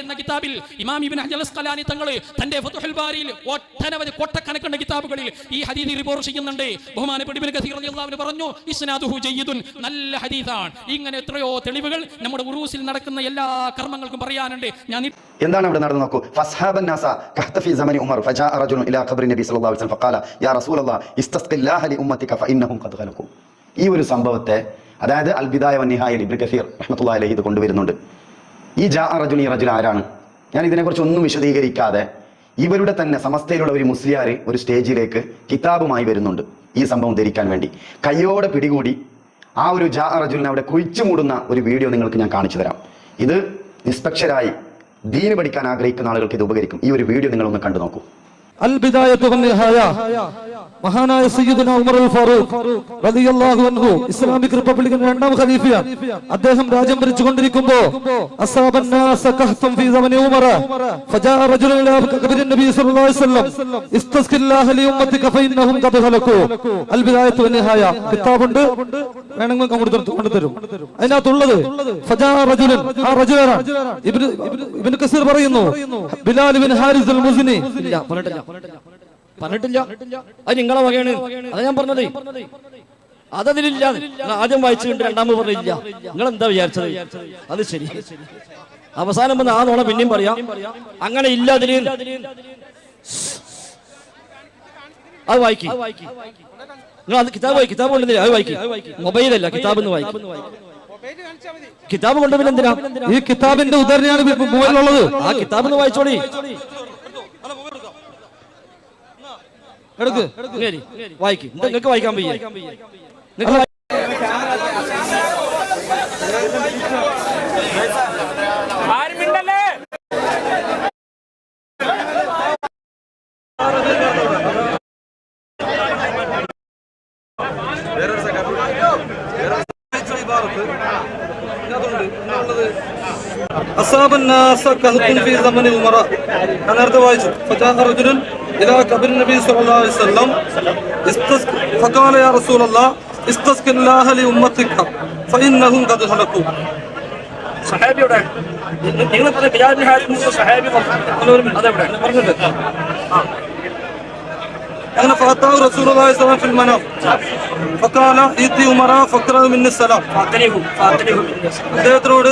Speaker 3: എന്ന കിതാബിൽ ഇമാം ഇബ്നു ഹജർ അസ്ഖലാനി തങ്ങൾ തന്റെ ഫതുഹുൽ ബാരിയിൽ ഒട്ടനവധി കൊട്ടക്കണക്കുള്ള കിതാബുകളിൽ ഈ ഹദീസ് റിപ്പോർട്ട് ചെയ്യുന്നുണ്ട്. ബഹുമാനപ്പെട്ട ഇബ്നു കസീർ റളിയല്ലാഹു പറഞ്ഞു ഇസ്നാദുഹു ജയ്യിദുൻ നല്ല ഹദീസാണ്. ഇങ്ങനെ എത്രയോ തെളിവുകൾ നമ്മുടെ ഉറൂസിൽ നടക്കുന്ന എല്ലാ കർമ്മങ്ങൾക്കും പറയാനുണ്ട്. ഞാൻ
Speaker 2: എന്താണ് അവിടെ നടന്നു നോക്കൂ. ഫസ്ഹാബൻ നാസ കഹ്ത ഫി സമനി ഉമർ ഫജാ റജുലു ഇലാ ഖബ്രി നബി സല്ലല്ലാഹു അലൈഹി വസല്ലം ഫഖാല യാ റസൂലല്ലാഹ് ഇസ്തസ്ഖില്ലാഹ ലി ഉമ്മതിക ഫഇന്നഹും ഖദ് ഖലഖു ഈ ഒരു സംഭവത്തെ അതായത് അൽ ബിദായ വൻ നിഹായ ഇബ്നു കസീർ റഹ്മത്തുള്ളാഹി അലൈഹി ഇത് കൊണ്ടുവരുന്നുണ്ട്. ഈ ജാ റജുൽ ഈ റജുൽ ആരാണ്? ഞാൻ ഇതിനെക്കുറിച്ച് ഒന്നും വിശദീകരിക്കാതെ ഇവരുടെ തന്നെ സമസ്തയിലുള്ള ഒരു മുസ്ലിയാർ ഒരു സ്റ്റേജിലേക്ക് കിതാബുമായി വരുന്നുണ്ട് ഈ സംഭവം ധരിക്കാൻ വേണ്ടി. കയ്യോടെ പിടികൂടി ആ ഒരു ജാ റജുലിനെ അവിടെ കുഴിച്ചു മൂടുന്ന ഒരു വീഡിയോ നിങ്ങൾക്ക് ഞാൻ കാണിച്ചു തരാം. ഇത് നിഷ്പക്ഷരായി ദീന് പഠിക്കാൻ ആഗ്രഹിക്കുന്ന ആളുകൾക്ക് ഇത് ഉപകരിക്കും. ഈ ഒരു വീഡിയോ നിങ്ങളൊന്ന് കണ്ടു നോക്കൂ.
Speaker 4: അൽ മഹാനായ സയ്യിദുന ഉമർ അൽ ഫാറൂഖ് റളിയല്ലാഹു അൻഹു ഇസ്ലാമിക് റിപ്പബ്ലിക്കിന്റെ രണ്ടാം ഖലീഫയാണ്. അദ്ദേഹം രാജ്യം ഭരിച്ചുകൊണ്ടിരിക്കുമ്പോ അസാബൻ നാസ കഹ്തും ഫീ സമനി ഉമർ ഫജാ റജുലുൻ ഇലാ ഖബരി നബി സല്ലല്ലാഹു അലൈഹി വസല്ലം ഇസ്തസ്ഖില്ലാഹ ലി ഉമ്മത്തിക ഫഇന്നഹും ഖദ് ഹലകു അൽ ബിദായത്തു വന്നിഹായ കിതാബുണ്ട്. വേണമെങ്കിൽ കൊണ്ടുതരും കൊണ്ടുതരും അതിനകത്തുള്ളത് ഫജാ റജുലുൻ ആ റജുലാണ് ഇബ്നു ഇബ്നു കസീർ പറയുന്നു Bilal bin Haris al Muzni.
Speaker 8: ഇല്ല പറഞ്ഞിട്ടില്ല. പറഞ്ഞിട്ടില്ല. അത് നിങ്ങളെ വകയാണ്. അത് ഞാൻ പറഞ്ഞത്. അതതിലില്ല. ആദ്യം വായിച്ചു കണ്ട് രണ്ടാമത് പറഞ്ഞില്ല. നിങ്ങൾ എന്താ വിചാരിച്ചത്? അത് ശരി. അവസാനം വന്ന് ആ നോണ പിന്നെയും പറയാം. അങ്ങനെ ഇല്ല അതിന് അത് വായിക്കി. നിങ്ങൾ അത് കിതാബ് വായി കിതാബ് കൊണ്ടുവന്നില്ല? അത് വായിക്കും. മൊബൈലല്ല കിതാബ് എന്ന് വായിക്കും. കിതാബ് കൊണ്ടുവന്നില്ല എന്തിനാ
Speaker 4: ഈ കിതാബിന്റെ ഉദാഹരണമാണ് മൊബൈലുള്ളത്
Speaker 8: ആ കിതാബ് എന്ന് വായിച്ചോളി.
Speaker 4: എടുക്ക്.
Speaker 8: വായിക്കും. നിങ്ങൾക്ക് വായിക്കാൻ പയ്യ നിങ്ങൾക്ക്
Speaker 4: അസാബ് നാസ കഹ്തുൻ ഫീ സമനിൽ മറ ഞാൻ നേരത്തെ വായിച്ചു. ഫജാഹ إلى قبر النبي صلى الله عليه وسلم استسق فقال يا رسول الله استسق الله لأمتك فإنهم قد هلكوا
Speaker 8: സഹാബിയുടെ നിങ്ങൾ പറഞ്ഞ ബിലാലിന് ഹാരിസ് സഹാബി അതെവിടെ പറഞ്ഞിട്ട്
Speaker 4: അങ്ങനെ فأتاه رسول الله صلى الله عليه وسلم في المنام فقال إيتي عمر فقرأ من السلام
Speaker 8: ഫാത്തനിഹു ഫാത്തനിഹു
Speaker 4: അദ്ദേഹത്തിനോട്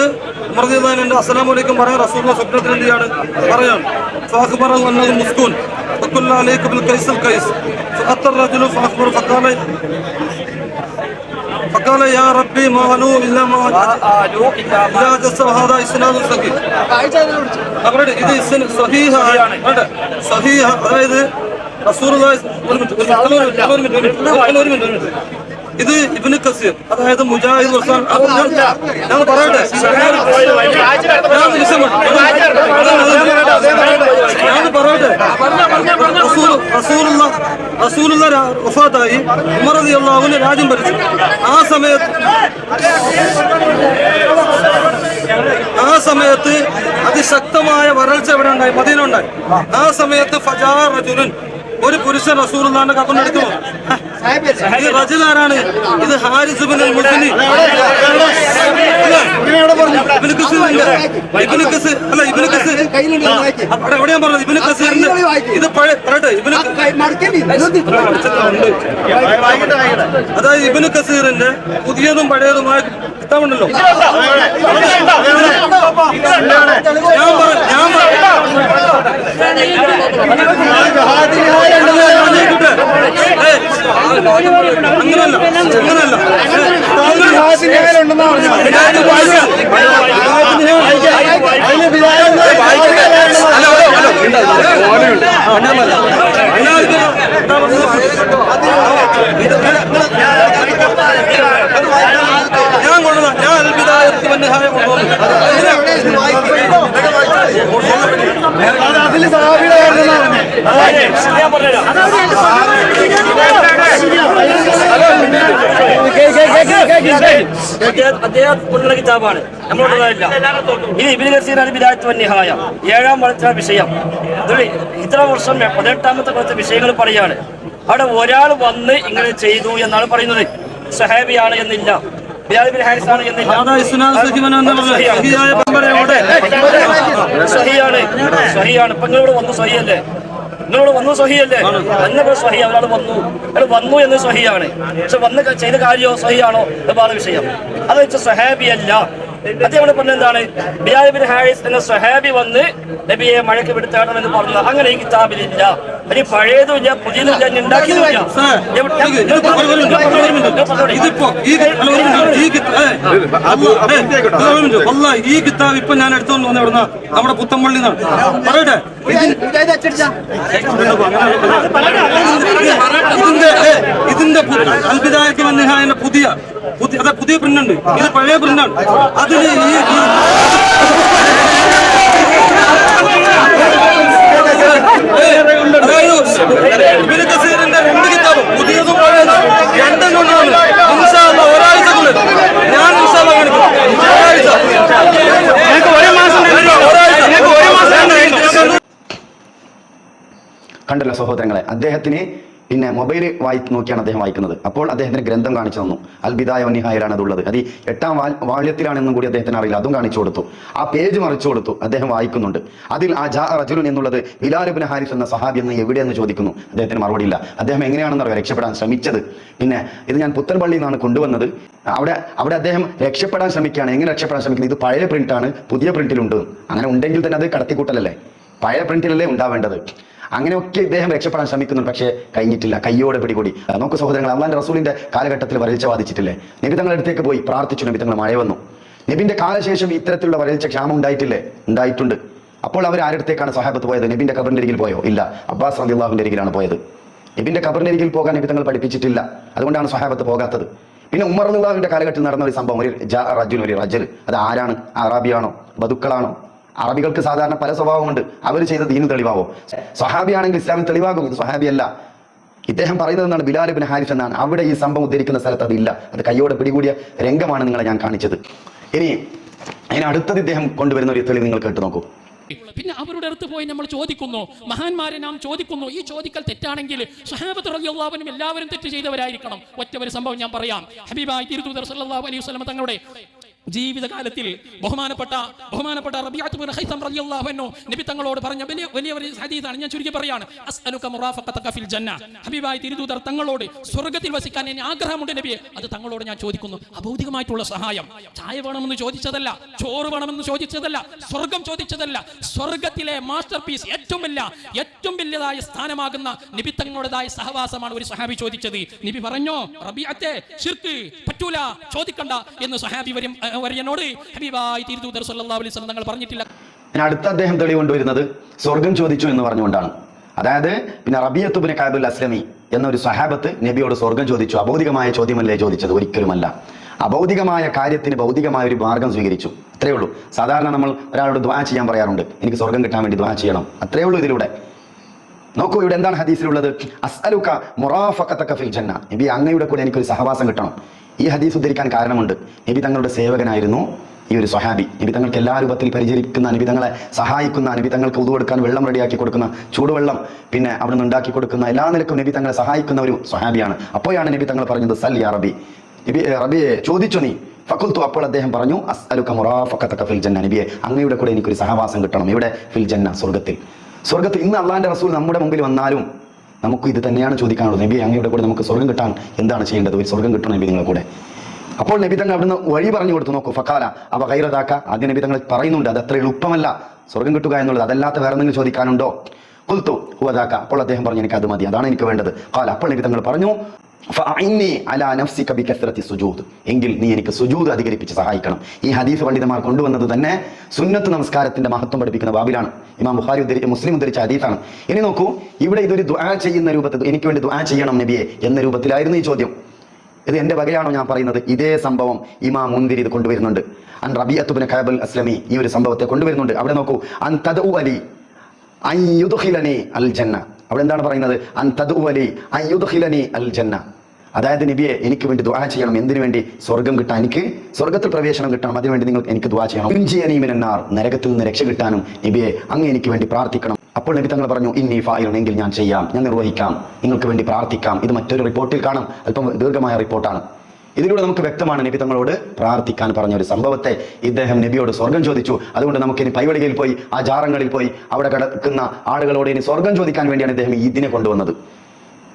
Speaker 4: ഉമർദിന്റെ അസ്സലാമു അലൈക്കും പറയാൻ റസൂലുള്ള സ്വപ്നത്തിൽ എന്ത് ചെയ്യാണ് പറയാണ് فأخبره أنه مسكون فقل عليك بالكيس الكيس فأتى الرجل فأخبر فقال فقال يا ربي ما علو إلا ما إلا جس هذا إسناد صحيح അവരുടെ ഇത് ഇസ്ന- സഹീഹാണ് വേണ്ട. ഇത് ഇബിന് കസീർ അതായത് മുജാഹിദ് അത് ഞാൻ- പറയട്ടെ ഞാൻ പറയട്ടെ റസൂലുള്ള രാജ്യം ഭരിച്ചു ആ സമയത്ത് ആ സമയത്ത് അതിശക്തമായ വരൾച്ച എവിടെ ഉണ്ടായി മദീന ഉണ്ടായി ആ സമയത്ത് ഫജാർ റജുലുൻ ഒരു പുരുഷൻ റസൂലുള്ളാന്റെ കപ്പനെടുത്തു ഇത് റജുൽ ആരാണ്? ഇത് ഹാരിസ് അല്ല ഇത് അതായത് ഇബ്നു കസീറിന്റെ പുതിയതും പഴയതുമായ ഏയ്, അങ്ങനല്ല അങ്ങനല്ല. ഹലോ, ഹലോ, അങ്ങനല്ല. ഹിദായത്ത് ഞാൻ കൊണ്ടുവന്ന ഞാൻ
Speaker 8: അദ്ദേഹം- കൊണ്ടുള്ള കിതാബാണ് നമ്മളോടല്ല ഇത് ഇബിന് കസീറാണ് ബിദായത്ത് നിഹായ ഏഴാം വളർച്ച വിഷയം ഇതൊരു ഇത്ര വർഷം പതിനെട്ടാമത്തെ കുറച്ച് വിഷയങ്ങൾ പറയാണ് അവിടെ ഒരാൾ വന്ന് ഇങ്ങനെ ചെയ്തു എന്നാണ് പറയുന്നത് സഹാബിയാണ് എന്നില്ല നിങ്ങളോട് വന്നു സഹിയല്ലേ? നിങ്ങളോട് വന്നു സഹിയല്ലേ? സഹി അവരാൾ വന്നു. അയാൾ വന്നു എന്ന് സഹിയാണ്. പക്ഷെ വന്ന് ചെയ്ത കാര്യമോ സഹിയാണോ? എന്ന് പറഞ്ഞ വിഷയം. അത് വെച്ച് സഹാബിയല്ല. അദ്ദേഹം ഇവിടെ പറഞ്ഞ എന്താണ്? ബിയാബിൻ ഹാരിസ് എന്ന സഹാബി വന്ന് നബിയെ മഴയ്ക്ക് വിടുത്താടണം എന്ന് പറഞ്ഞു അങ്ങനെ ഈ കിതാബിലില്ല. ഇനി പഴയതുമില്ല പുതിയതുമില്ല ഉണ്ടാക്കിയതുമില്ല
Speaker 4: ഈ കിതാബ് ഇപ്പൊ ഞാൻ എടുത്തോണ്ട് വന്ന എവിടുന്ന? നമ്മുടെ പുത്തമ്പള്ളി പറയട്ടെ. ഇതിന്റെ ഇതിന്റെ വന്നിഹായന്റെ പുതിയ അതെ പുതിയ പ്രിന്റുണ്ട് ഇത് പഴയ പ്രിന്റാണ് അതിന് ഈ അതായത് രണ്ട് ഞാൻ ഇൻഷാ അല്ലാ കാണിക്കും. ഒരാഴ്ച. ഒരാഴ്ച.
Speaker 2: കണ്ടല്ലോ സഹോദരങ്ങളെ അദ്ദേഹത്തിന് പിന്നെ മൊബൈൽ വായി നോക്കിയാണ് അദ്ദേഹം വായിക്കുന്നത്. അപ്പോൾ അദ്ദേഹത്തിന് ഗ്രന്ഥം കാണിച്ചു തന്നു. അൽബിദായ വന്യഹായിലാണ് അതുള്ളത്. അത് എട്ടാം വാൽ വാള്യത്തിലാണെന്നും കൂടി അദ്ദേഹത്തിന് അറിയില്ല. അതും കാണിച്ചു കൊടുത്തു. ആ പേജ് മറിച്ചു കൊടുത്തു. അദ്ദേഹം വായിക്കുന്നുണ്ട്. അതിൽ ആ ജാ റജുലുൻ എന്നുള്ളത് ബിലാലുബിൻ ഹാരിസ് എന്ന സഹാബി എന്ന് എവിടെയെന്ന് ചോദിക്കുന്നു. അദ്ദേഹത്തിന് മറുപടി ഇല്ല. അദ്ദേഹം എങ്ങനെയാണെന്ന് അറിയാം? രക്ഷപ്പെടാൻ ശ്രമിച്ചത്. പിന്നെ ഇത് ഞാൻ പുത്തൻപള്ളിയിൽ നിന്നാണ് കൊണ്ടുവന്നത്. അവിടെ അവിടെ അദ്ദേഹം രക്ഷപ്പെടാൻ ശ്രമിക്കുകയാണ്. എങ്ങനെ രക്ഷപ്പെടാൻ ശ്രമിക്കുന്നത്? ഇത് പഴയ പ്രിന്റാണ് പുതിയ പ്രിന്റിലുണ്ട്. അങ്ങനെ ഉണ്ടെങ്കിൽ തന്നെ അത് കടത്തിക്കൂട്ടലല്ലേ? പഴയ പ്രിന്റിലല്ലേ ഉണ്ടാവേണ്ടത്? അങ്ങനെയൊക്കെ ഇദ്ദേഹം രക്ഷപ്പെടാൻ ശ്രമിക്കുന്നുണ്ട് പക്ഷേ കഴിഞ്ഞിട്ടില്ല. കയ്യോടെ പിടികൂടി. നമുക്ക് സഹോദരങ്ങൾ അള്ളാന്റെ റസൂലിന്റെ കാലഘട്ടത്തിൽ വരൾച്ച ബാധിച്ചിട്ടില്ലേ? നബി തങ്ങളുടെ അടുത്തേക്ക് പോയി പ്രാർത്ഥിച്ചു നബി തങ്ങൾ മഴ വന്നു. നബിന്റെ കാലശേഷം ഇത്തരത്തിലുള്ള വരൾച്ച ക്ഷാമം ഉണ്ടായിട്ടില്ലേ? ഉണ്ടായിട്ടുണ്ട്. അപ്പോൾ അവർ ആരടുത്തേക്കാണ് സഹാബത്ത് പോയത്? നബിന്റെ കബറിന്റെ അരികിൽ പോയോ? ഇല്ല. അബ്ബാസ് റബിള്ളാഹുവിന്റെ അരികിലാണ് പോയത്. നബിന്റെ കബറിന്റെ അരികിൽ പോകാൻ നബി തങ്ങൾ പഠിപ്പിച്ചിട്ടില്ല. അതുകൊണ്ടാണ് സഹാബത്ത് പോകാത്തത്. പിന്നെ ഉമർ അള്ളാഹുവിന്റെ കാലഘട്ടത്തിൽ നടന്ന ഒരു സംഭവം ഒരു റജുൻ ഒരു റജൽ. അത് ആരാണ്? അറാബിയാണോ? ബതുക്കളാണോ അറബികൾക്ക് സാധാരണ പല സ്വഭാവമുണ്ട്. അവർ ചെയ്ത ദീന് തെളിവാവോ? സ്വഹാബിയാണെങ്കിൽ ഇസ്ലാമിൽ തെളിവാകും. ഇത് സ്വഹാബിയല്ല. ഇദ്ദേഹം പറയുന്നത് എന്നാണ് ബിലാൽ ബിൻ ഹാരിഫ് എന്നാണ്. അവിടെ ഈ സംഭവം ഉദ്ധരിക്കുന്ന സ്ഥലത്ത് അതില്ല അത് കയ്യോടെ പിടികൂടിയ രംഗമാണ് നിങ്ങളെ ഞാൻ കാണിച്ചത്. ഇനി ഇനി അടുത്തത് ഇദ്ദേഹം കൊണ്ടുവരുന്ന ഒരു തെളിവ് നിങ്ങൾ കേട്ട് നോക്കൂ.
Speaker 3: പിന്നെ അവരുടെ അടുത്ത് പോയി നമ്മൾ ചോദിക്കുന്നു. മഹാന്മാരെ നാം ചോദിക്കുന്നു. ഈ ചോദിക്കൽ തെറ്റാണെങ്കിൽ സഹാബത്ത് എല്ലാവരും തെറ്റ് ചെയ്തവരായിരിക്കണം. ഒറ്റ ഒരു സംഭവം ഞാൻ പറയാം. ഹബീബായി സല്ലല്ലാഹു അലൈഹി വസല്ലം തങ്ങളുടെ ജീവിതകാലത്തിൽ ബഹുമാനപ്പെട്ട ബഹുമാനപ്പെട്ട നബി തങ്ങളോട് പറഞ്ഞ വലിയ വലിയ വലിയ ഹദീസാണ്. ഞാൻ ചുരുക്കി പറയാണ് ഹബീബായി തിരുദൂതർ തങ്ങളോട് സ്വർഗത്തിൽ വസിക്കാൻ എനിക്ക് ആഗ്രഹമുണ്ട് നബിയെ. അത് തങ്ങളോട് ഞാൻ ചോദിക്കുന്നു അഭൗതികമായിട്ടുള്ള സഹായം? ചായ വേണമെന്ന് ചോദിച്ചതല്ല ചോറ് വേണമെന്ന് ചോദിച്ചതല്ല സ്വർഗം ചോദിച്ചതല്ല സ്വർഗത്തിലെ മാസ്റ്റർ പീസ് ഏറ്റവും വലിയ ഏറ്റവും വലിയതായ സ്ഥാനമാകുന്ന നബി തങ്ങളുടേതായ സഹവാസമാണ് ഒരു സഹാബി ചോദിച്ചത്. നബി പറഞ്ഞോ റബിയത്തെ പറ്റൂല ചോദിക്കണ്ട എന്ന് സഹാബി വരും വര്യനോട് ഹബീബായി തിരുദൂതർ സല്ലല്ലാഹു അലൈഹി വസല്ലം തങ്ങൾ പറഞ്ഞിട്ടില്ല.
Speaker 2: പിന്നെ അടുത്ത അദ്ദേഹം തെളിവ് കൊണ്ടുവരുന്നത് സ്വർഗം ചോദിച്ചു എന്ന് പറഞ്ഞുകൊണ്ടാണ്. അതായത് പിന്നെ റബിയത്തുബിന് കാബുൽ അസ്ലമി എന്നൊരു സഹാബത്ത് നബിയോട് സ്വർഗം ചോദിച്ചു. അഭൗതികമായ ചോദ്യമല്ലേ ചോദിച്ചത്? ഒരിക്കലുമല്ല. അഭൗതികമായ കാര്യത്തിന് ഭൗതികമായ ഒരു മാർഗം സ്വീകരിച്ചു. അത്രേ ഉള്ളൂ. സാധാരണ നമ്മൾ ഒരാളോട് ദ്വാ ചെയ്യാൻ പറയാറുണ്ട്. എനിക്ക് സ്വർഗം കിട്ടാൻ വേണ്ടി ദ്വാ ചെയ്യണം. അത്രേ ഉള്ളൂ ഇതിലൂടെ. നോക്കൂ ഇവിടെ എന്താണ് ഹദീസിലുള്ളത്? അസ്അലുക മുറാഫഖതക ഫിൽ ജന്ന. നബി അങ്ങയുടെ കൂടെ എനിക്കൊരു സഹവാസം കിട്ടണം. ഈ ഹദീസ് ഉദ്ധരിക്കാൻ കാരണമുണ്ട്. നബി തങ്ങളുടെ സേവകനായിരുന്നു ഈ ഒരു സ്വഹാബി. നബി തങ്ങൾക്ക് എല്ലാ രൂപത്തിൽ പരിചരിക്കുന്ന നബി തങ്ങളെ സഹായിക്കുന്ന നബി തങ്ങൾക്ക് ഉതു കൊടുക്കാൻ വെള്ളം റെഡിയാക്കി കൊടുക്കുന്ന ചൂടുവെള്ളം പിന്നെ അവിടെ നിന്ന് ഉണ്ടാക്കി കൊടുക്കുന്ന എല്ലാ നിലക്കും നബി തങ്ങളെ സഹായിക്കുന്ന ഒരു സ്വഹാബിയാണ്. അപ്പോഴാണ് നബി തങ്ങൾ പറഞ്ഞത് സൽ യാ റബി നബി റബിയെ ചോദിച്ചു നീ. ഫക്കുൽത്തു അപ്പോൾ അദ്ദേഹം പറഞ്ഞു അസ്അലുക മുറാഫഖതക ഫിൽ ജന്ന നബിയെ അങ്ങയുടെ കൂടെ എനിക്കൊരു സഹവാസം കിട്ടണം. ഇവിടെ ഫിൽ ജന്ന സ്വർഗത്തിൽ സ്വർഗത്തിൽ ഇന്ന് അള്ളാഹിന്റെ റസൂൽ നമ്മുടെ മുമ്പിൽ വന്നാലും നമുക്ക് ഇത് തന്നെയാണ് ചോദിക്കാനുള്ളത്. നബി അങ്ങയുടെ കൂടെ നമുക്ക് സ്വർഗം കിട്ടാൻ എന്താണ് ചെയ്യേണ്ടത്? ഒരു സ്വർഗം കിട്ടണം നബി നിങ്ങളുടെ കൂടെ. അപ്പോൾ നബി തങ്ങൾ അവിടുന്ന് വഴി പറഞ്ഞു കൊടുത്തു. നോക്കൂ ഫക്കാല അവ കൈറതാക്ക ആദ്യ നബി തങ്ങൾ പറയുന്നുണ്ട് അത് അത്ര എളുപ്പമല്ല. സ്വർഗം കിട്ടുക എന്നുള്ളത് അതല്ലാത്ത വേറെ എന്തെങ്കിലും ചോദിക്കാനുണ്ടോ? കുൽത്തു ഹുവതാക്ക അപ്പോൾ അദ്ദേഹം പറഞ്ഞു എനിക്ക് അത് മതി അതാണ് എനിക്ക് വേണ്ടത്. കാല അപ്പോൾ നബി തങ്ങൾ പറഞ്ഞു എങ്കിൽ നീ എനിക്ക് സുജൂദ് അധികരിപ്പിച്ച് സഹായിക്കണം. ഈ ഹദീഫ് പണ്ഡിതന്മാർ കൊണ്ടുവന്നത് തന്നെ സുന്നത്ത് നമസ്കാരത്തിന്റെ മഹത്വം പഠിപ്പിക്കുന്ന ബാബിലാണ്. ഇമാം ബുഹാരി ഉദ്ധരിച്ച മുസ്ലിം ഉദ്ധരിച്ച ഹദീഫാണ് ഇനി നോക്കൂ ഇവിടെ ഇതൊരു ദുആ ചെയ്യുന്ന രൂപത്തിൽ എനിക്ക് വേണ്ടി ദുആ ചെയ്യണം നബിയെ എന്ന രൂപത്തിലായിരുന്നു ഈ ചോദ്യം. ഇത് എന്റെ വകയാണോ ഞാൻ പറയുന്നത്? ഇതേ സംഭവം ഇമാം മുന്തിരി ഇത് കൊണ്ടുവരുന്നുണ്ട്. അൻ റബിയത്തുബിന് ഖൈബൽ അസ്ലമി ഈ ഒരു സംഭവത്തെ കൊണ്ടുവരുന്നുണ്ട്. അവിടെ നോക്കൂ അൻ തദഉ അലി അൻ യുദ്ഖിലനി അൽ ജന്ന അവിടെ എന്താണ് പറയുന്നത്? അൻ തദഉ അലി അൻ അൽ ജന്ന അതായത് നബിയെ എനിക്ക് വേണ്ടി ദുആ ചെയ്യണം. എന്തിനു വേണ്ടി? സ്വർഗം കിട്ടാൻ. എനിക്ക് സ്വർഗത്തിൽ പ്രവേശനം കിട്ടണം. അതിനുവേണ്ടി നിങ്ങൾ എനിക്ക് ദുആ ചെയ്യണം. ഇഞ്ചിയനീമിനാർ നരകത്തിൽ നിന്ന് രക്ഷ കിട്ടാനും നബിയെ അങ്ങ് എനിക്ക് വേണ്ടി പ്രാർത്ഥിക്കണം. അപ്പോൾ നബി തങ്ങൾ പറഞ്ഞു ഇന്നി ഫായിലുണ്ടെങ്കിൽ ഞാൻ ചെയ്യാം. ഞാൻ നിർവഹിക്കാം. നിങ്ങൾക്ക് വേണ്ടി പ്രാർത്ഥിക്കാം. ഇത് മറ്റൊരു റിപ്പോർട്ടിൽ കാണാം. അല്പം ദീർഘമായ റിപ്പോർട്ടാണ്. ഇതിലൂടെ നമുക്ക് വ്യക്തമാണ് നബി തങ്ങളോട് പ്രാർത്ഥിക്കാൻ പറഞ്ഞ ഒരു സംഭവത്തെ. ഇദ്ദേഹം നബിയോട് സ്വർഗം ചോദിച്ചു. അതുകൊണ്ട് നമുക്ക് ഇനി പൈവടികയിൽ പോയി ആ ജാറങ്ങളിൽ പോയി അവിടെ കിടക്കുന്ന ആളുകളോട് ഇനി സ്വർഗം ചോദിക്കാൻ വേണ്ടിയാണ് ഇദ്ദേഹം ഇതിനെ കൊണ്ടുവന്നത്.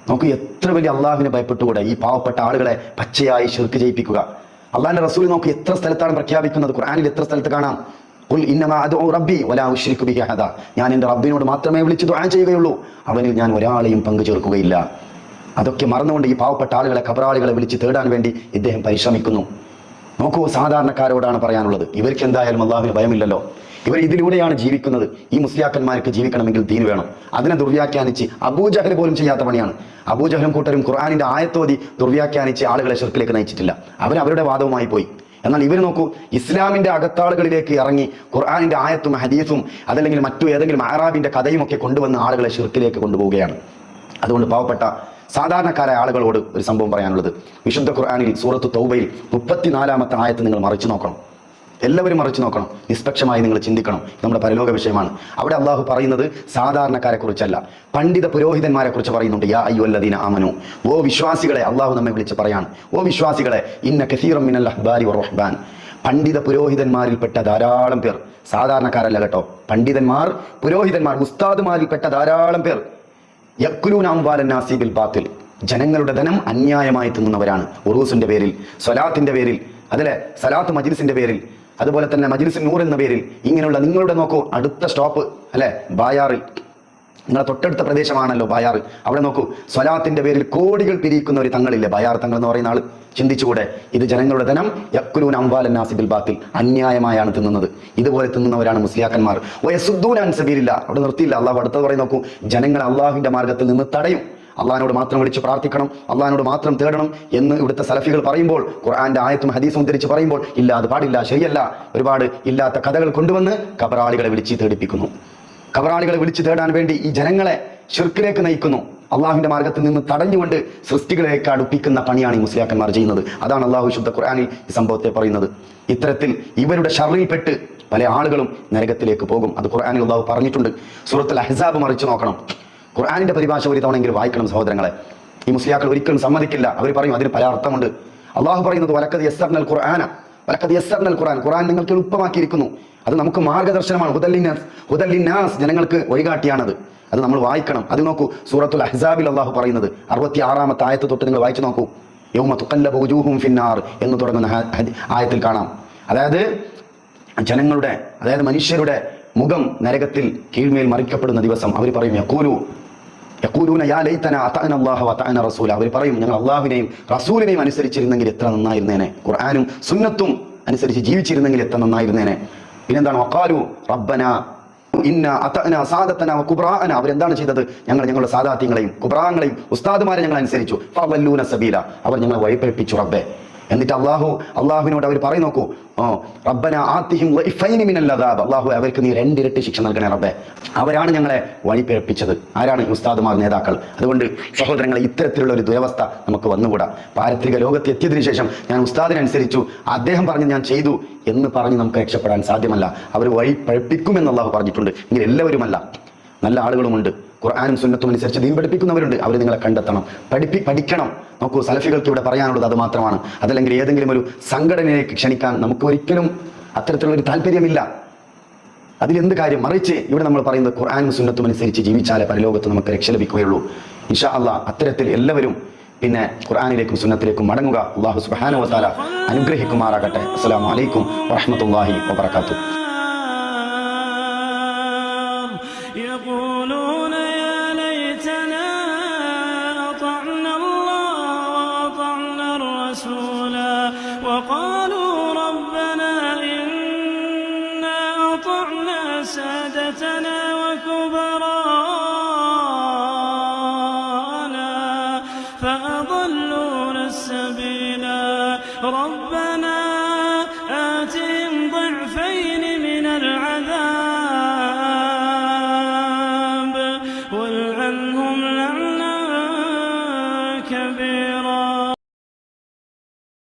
Speaker 2: നമുക്ക് എത്ര വലിയ അള്ളാഹുവിനെ ഭയപ്പെട്ടുകൂടെ ഈ പാവപ്പെട്ട ആളുകളെ പച്ചയായി ശിർക്ക് ചെയ്യിപ്പിക്കുക. അള്ളാഹിന്റെ റസൂൽ നമുക്ക് എത്ര സ്ഥലത്താണ് പ്രഖ്യാപിക്കുന്നത്? ഖുറാനിൽ എത്ര സ്ഥലത്ത് കാണാം? ഞാൻ എന്റെ റബ്ബിനോട് മാത്രമേ വിളിച്ച് ദുആ ചെയ്യുകയുള്ളൂ. അവനിൽ ഞാൻ ഒരാളെയും പങ്കു ചേർക്കുകയില്ല അതൊക്കെ മറന്നുകൊണ്ട് ഈ പാവപ്പെട്ട ആളുകളെ കബറാളികളെ വിളിച്ച് തേടാൻ വേണ്ടി ഇദ്ദേഹം പരിശ്രമിക്കുന്നു. നോക്കൂ സാധാരണക്കാരോടാണ് പറയാനുള്ളത് ഇവർക്ക് എന്തായാലും അള്ളാഹുവിന് ഭയമില്ലല്ലോ. ഇവർ ഇതിലൂടെയാണ് ജീവിക്കുന്നത്. ഈ മുസ്ലിയാക്കന്മാർക്ക് ജീവിക്കണമെങ്കിൽ ദീൻ വേണം. അതിനെ ദുർവ്യാഖ്യാനിച്ച് അബൂജഹൽ പോലും ചെയ്യാത്ത പണിയാണ്. അബൂജഹലും കൂട്ടരും ഖുർആാനിന്റെ ആയത്തോതി ദുർവ്യാഖ്യാനിച്ച് ആളുകളെ ഷെർക്കിലേക്ക് നയിച്ചിട്ടില്ല. അവർ അവരുടെ വാദവുമായി പോയി. എന്നാൽ ഇവർ നോക്കൂ ഇസ്ലാമിന്റെ അകത്താളുകളിലേക്ക് ഇറങ്ങി ഖുർആാനിന്റെ ആയത്തും ഹദീസും അതല്ലെങ്കിൽ മറ്റു ഏതെങ്കിലും ആറാബിന്റെ കഥയും ഒക്കെ കൊണ്ടുവന്ന് ആളുകളെ ഷിർക്കിലേക്ക് കൊണ്ടുപോവുകയാണ്. അതുകൊണ്ട് പാവപ്പെട്ട സാധാരണക്കാരായ ആളുകളോട് ഒരു സംഭവം പറയാനുള്ളത്. വിശുദ്ധ ഖുർആാനിൽ സൂറത്ത് തൗബയിൽ മുപ്പത്തിനാലാമത്തെ ആയത്ത് നിങ്ങൾ മറിച്ചു നോക്കണം. എല്ലാവരും മറിച്ചു നോക്കണം. നിഷ്പക്ഷമായി നിങ്ങൾ ചിന്തിക്കണം. നമ്മുടെ പരലോക വിഷയമാണ്. അവിടെ അള്ളാഹു പറയുന്നത് സാധാരണക്കാരെ കുറിച്ചല്ല. പണ്ഡിത പുരോഹിതന്മാരെ കുറിച്ച് പറയുന്നുണ്ട് യാ അയ്യോ അല്ലദീന ആമനു. ഓ വിശ്വാസികളെ അള്ളാഹു നമ്മെ വിളിച്ച് പറയാണ്. ഓ വിശ്വാസികളെ ഇന്ന കസീറം മിനൽ അഹ്ബാരി റഹ്ബാൻ. പണ്ഡിത പുരോഹിതന്മാരിൽപ്പെട്ട ധാരാളം പേർ സാധാരണക്കാരല്ല കേട്ടോ പണ്ഡിതന്മാർ പുരോഹിതന്മാർ ഉസ്താദുമാരിൽപ്പെട്ട ധാരാളം പേർ യക്കുലൂൻ അംവാലൻ നാസിബിൽ ബാത്തിൽ. ജനങ്ങളുടെ ധനം അന്യായമായി തിന്നുന്നവരാണ്. ഉറൂസിന്റെ പേരിൽ സ്വലാത്തിന്റെ പേരിൽ അതിലെ സലാത്ത് മജിൽസിന്റെ പേരിൽ അതുപോലെ തന്നെ മജിലിസിൻ നൂർ എന്ന പേരിൽ ഇങ്ങനെയുള്ള നിങ്ങളുടെ നോക്കൂ അടുത്ത സ്റ്റോപ്പ് അല്ലെ? ബായാറിൽ. നിങ്ങളെ തൊട്ടടുത്ത പ്രദേശമാണല്ലോ ബയാർ. അവിടെ നോക്കൂ സ്വലാത്തിന്റെ പേരിൽ കോടികൾ പിരിയിക്കുന്നവർ തങ്ങളില്ലേ ബയാർ തങ്ങൾ എന്ന് പറയുന്ന ആൾ ചിന്തിച്ചുകൂടെ? ഇത് ജനങ്ങളുടെ ധനം. യക്കുലൂൻ അംബാലൻ നാസിബിൽ ബാത്തിൽ. അന്യായമായാണ് തിന്നുന്നത്. ഇതുപോലെ തിന്നുന്നവരാണ് മുസ്ലിയാക്കന്മാർ. വയസുദ്ദൂൻ അൻസബീലില്ല അവിടെ നിർത്തിയില്ല. അള്ളാഹു അടുത്തത് പറയും നോക്കൂ ജനങ്ങളെ അള്ളാഹുവിന്റെ മാർഗത്തിൽ നിന്ന് തടയും. അള്ളഹാനോട് മാത്രം വിളിച്ച് പ്രാർത്ഥിക്കണം. അള്ളഹാനോട് മാത്രം തേടണം എന്ന് ഇവിടുത്തെ സലഫികൾ പറയുമ്പോൾ ഖുർആന്റെ ആയത്തും ഹദീസും ഉദ്ധരിച്ച് പറയുമ്പോൾ ഇല്ല അത് പാടില്ല ശരിയല്ല. ഒരുപാട് ഇല്ലാത്ത കഥകൾ കൊണ്ടുവന്ന് കബറാളികളെ വിളിച്ച് തേടിപ്പിക്കുന്നു. കബറാളികളെ വിളിച്ച് തേടാൻ വേണ്ടി ഈ ജനങ്ങളെ ഷിർക്കിലേക്ക് നയിക്കുന്നു. അള്ളാഹുവിന്റെ മാർഗത്തിൽ നിന്ന് തടഞ്ഞുകൊണ്ട് സൃഷ്ടികളെ അടുപ്പിക്കുന്ന പണിയാണ് ഈ മുസ്ലിയാക്കന്മാർ ചെയ്യുന്നത്. അതാണ് അള്ളാഹു ശുദ്ധ ഖുർആനിൽ ഈ സംഭവത്തെ പറയുന്നത്. ഇത്തരത്തിൽ ഇവരുടെ ഷറിൽപ്പെട്ട് പല ആളുകളും നരകത്തിലേക്ക് പോകും. അത് ഖുർആനിൽ അള്ളാഹു പറഞ്ഞിട്ടുണ്ട്. സൂറത്തുൽ അഹ്സാബ് മറിച്ച് നോക്കണം. ഖുർആാനിന്റെ പരിഭാഷ ഒരു തവണയെങ്കിലും വായിക്കണം സഹോദരങ്ങളെ. ഈ മുസ്ലിയാക്കൾ ഒരിക്കലും സമ്മതിക്കില്ല. അവർ പറയും അതിന് പല അർത്ഥമുണ്ട്. അള്ളാഹു പറയുന്നത് വലക്കത് യസ്സർനൽ ഖുർആന വലക്കത് യസ്സർനൽ ഖുർആൻ ഖുർആൻ നിങ്ങൾക്ക് എളുപ്പമാക്കിയിരിക്കുന്നു. അത് നമുക്ക് മാർഗദർശനമാണ്. ഹുദല്ലിനാസ് ഹുദല്ലിനാസ് ജനങ്ങൾക്ക് വഴികാട്ടിയാണത്. അത് നമ്മൾ വായിക്കണം. അത് നോക്കൂ സൂറത്തുൽ അഹ്സാബിൽ അള്ളാഹു പറയുന്നത്. അറുപത്തി ആറാമത്തെ ആയത്ത് തൊട്ട് നിങ്ങൾ വായിച്ചു നോക്കൂ. യൗമ തുക്കല്ല ബുജൂഹും ഫിന്നാർ എന്ന് തുടങ്ങുന്ന ആയത്തിൽ കാണാം. അതായത് ജനങ്ങളുടെ അതായത് മനുഷ്യരുടെ മുഖം നരകത്തിൽ കീഴ്മേൽ മറിക്കപ്പെടുന്ന ദിവസം അവർ പറയും യക്കൂലു യക്കൂലൂന റസൂല. അവർ പറയും ഞങ്ങൾ അള്ളാഹുവിനെയും റസൂലിനെയും അനുസരിച്ചിരുന്നെങ്കിൽ എത്ര നന്നായിരുന്നേനെ? ഖുർആാനും സുന്നത്തും അനുസരിച്ച് ജീവിച്ചിരുന്നെങ്കിൽ എത്ര നന്നായിരുന്നേനെ? പിന്നെന്താണ്? വക്കാലു റബ്ബന ഇന്ന അതഅന സാദത്തന കുബ്രാന അവരെന്താണ് ചെയ്തത്? ഞങ്ങൾ ഞങ്ങളുടെ സാദാത്യങ്ങളെയും കുബ്രാങ്ങളെയും ഉസ്താദുമാരെ ഞങ്ങൾ അനുസരിച്ചു. സബീല. അവർ ഞങ്ങളെ വഴിപ്പെടുപ്പിച്ചു റബ്ബെ. എന്നിട്ട് അള്ളാഹു അള്ളാഹുവിനോട് അവർ പറയും നോക്കൂ ഓ റബ്ബന ആത്തിഹിം അദാബ്. അള്ളാഹു അവർക്ക് നീ രണ്ടിരട്ടി ശിക്ഷ നൽകണേ റബ്ബെ. അവരാണ് ഞങ്ങളെ വഴിപിഴപ്പിച്ചത്. ആരാണ് ഉസ്താദുമാർ നേതാക്കൾ? അതുകൊണ്ട് സഹോദരങ്ങളെ ഇത്തരത്തിലുള്ള ഒരു ദുരവസ്ഥ നമുക്ക് വന്നുകൂടാ. പാരത്രിക ലോകത്ത് എത്തിയതിനു ശേഷം ഞാൻ ഉസ്താദിനനുസരിച്ചു അദ്ദേഹം പറഞ്ഞ് ഞാൻ ചെയ്തു എന്ന് പറഞ്ഞ് നമുക്ക് രക്ഷപ്പെടാൻ സാധ്യമല്ല. അവർ വഴി പഴപ്പിക്കുമെന്ന് അള്ളാഹു പറഞ്ഞിട്ടുണ്ട്. എങ്കിൽ എല്ലാവരുമല്ല. നല്ല ആളുകളുമുണ്ട്. ഖുർആാനും സുന്നത്തും അനുസരിച്ച് ദീൻ പഠിപ്പിക്കുന്നവരുണ്ട്. അവർ നിങ്ങളെ കണ്ടെത്തണം. പഠിപ്പി പഠിക്കണം. നോക്കൂ സലഫികൾക്ക് ഇവിടെ പറയാനുള്ളത് അത് മാത്രമാണ്. അതല്ലെങ്കിൽ ഏതെങ്കിലും ഒരു സംഘടനയിലേക്ക് ക്ഷണിക്കാൻ നമുക്ക് ഒരിക്കലും അത്തരത്തിലുള്ള ഒരു താല്പര്യമില്ല. അതിലെന്ത് കാര്യം? മറിച്ച് ഇവിടെ നമ്മൾ പറയുന്നത് ഖുർആാനും സുന്നത്തും അനുസരിച്ച് ജീവിച്ചാലേ പരലോകത്ത് നമുക്ക് രക്ഷ ലഭിക്കുകയുള്ളൂ. ഇൻഷാ അല്ല അത്തരത്തിൽ എല്ലാവരും പിന്നെ ഖുർആാനിലേക്കും സുന്നത്തിലേക്കും മടങ്ങുക. അള്ളാഹു സുബ്ഹാനഹു വതാല അനുഗ്രഹിക്കുമാറാകട്ടെ. അസ്സലാമു അലൈക്കും വറഹ്മത്തുള്ളാഹി വബറകാതുഹു.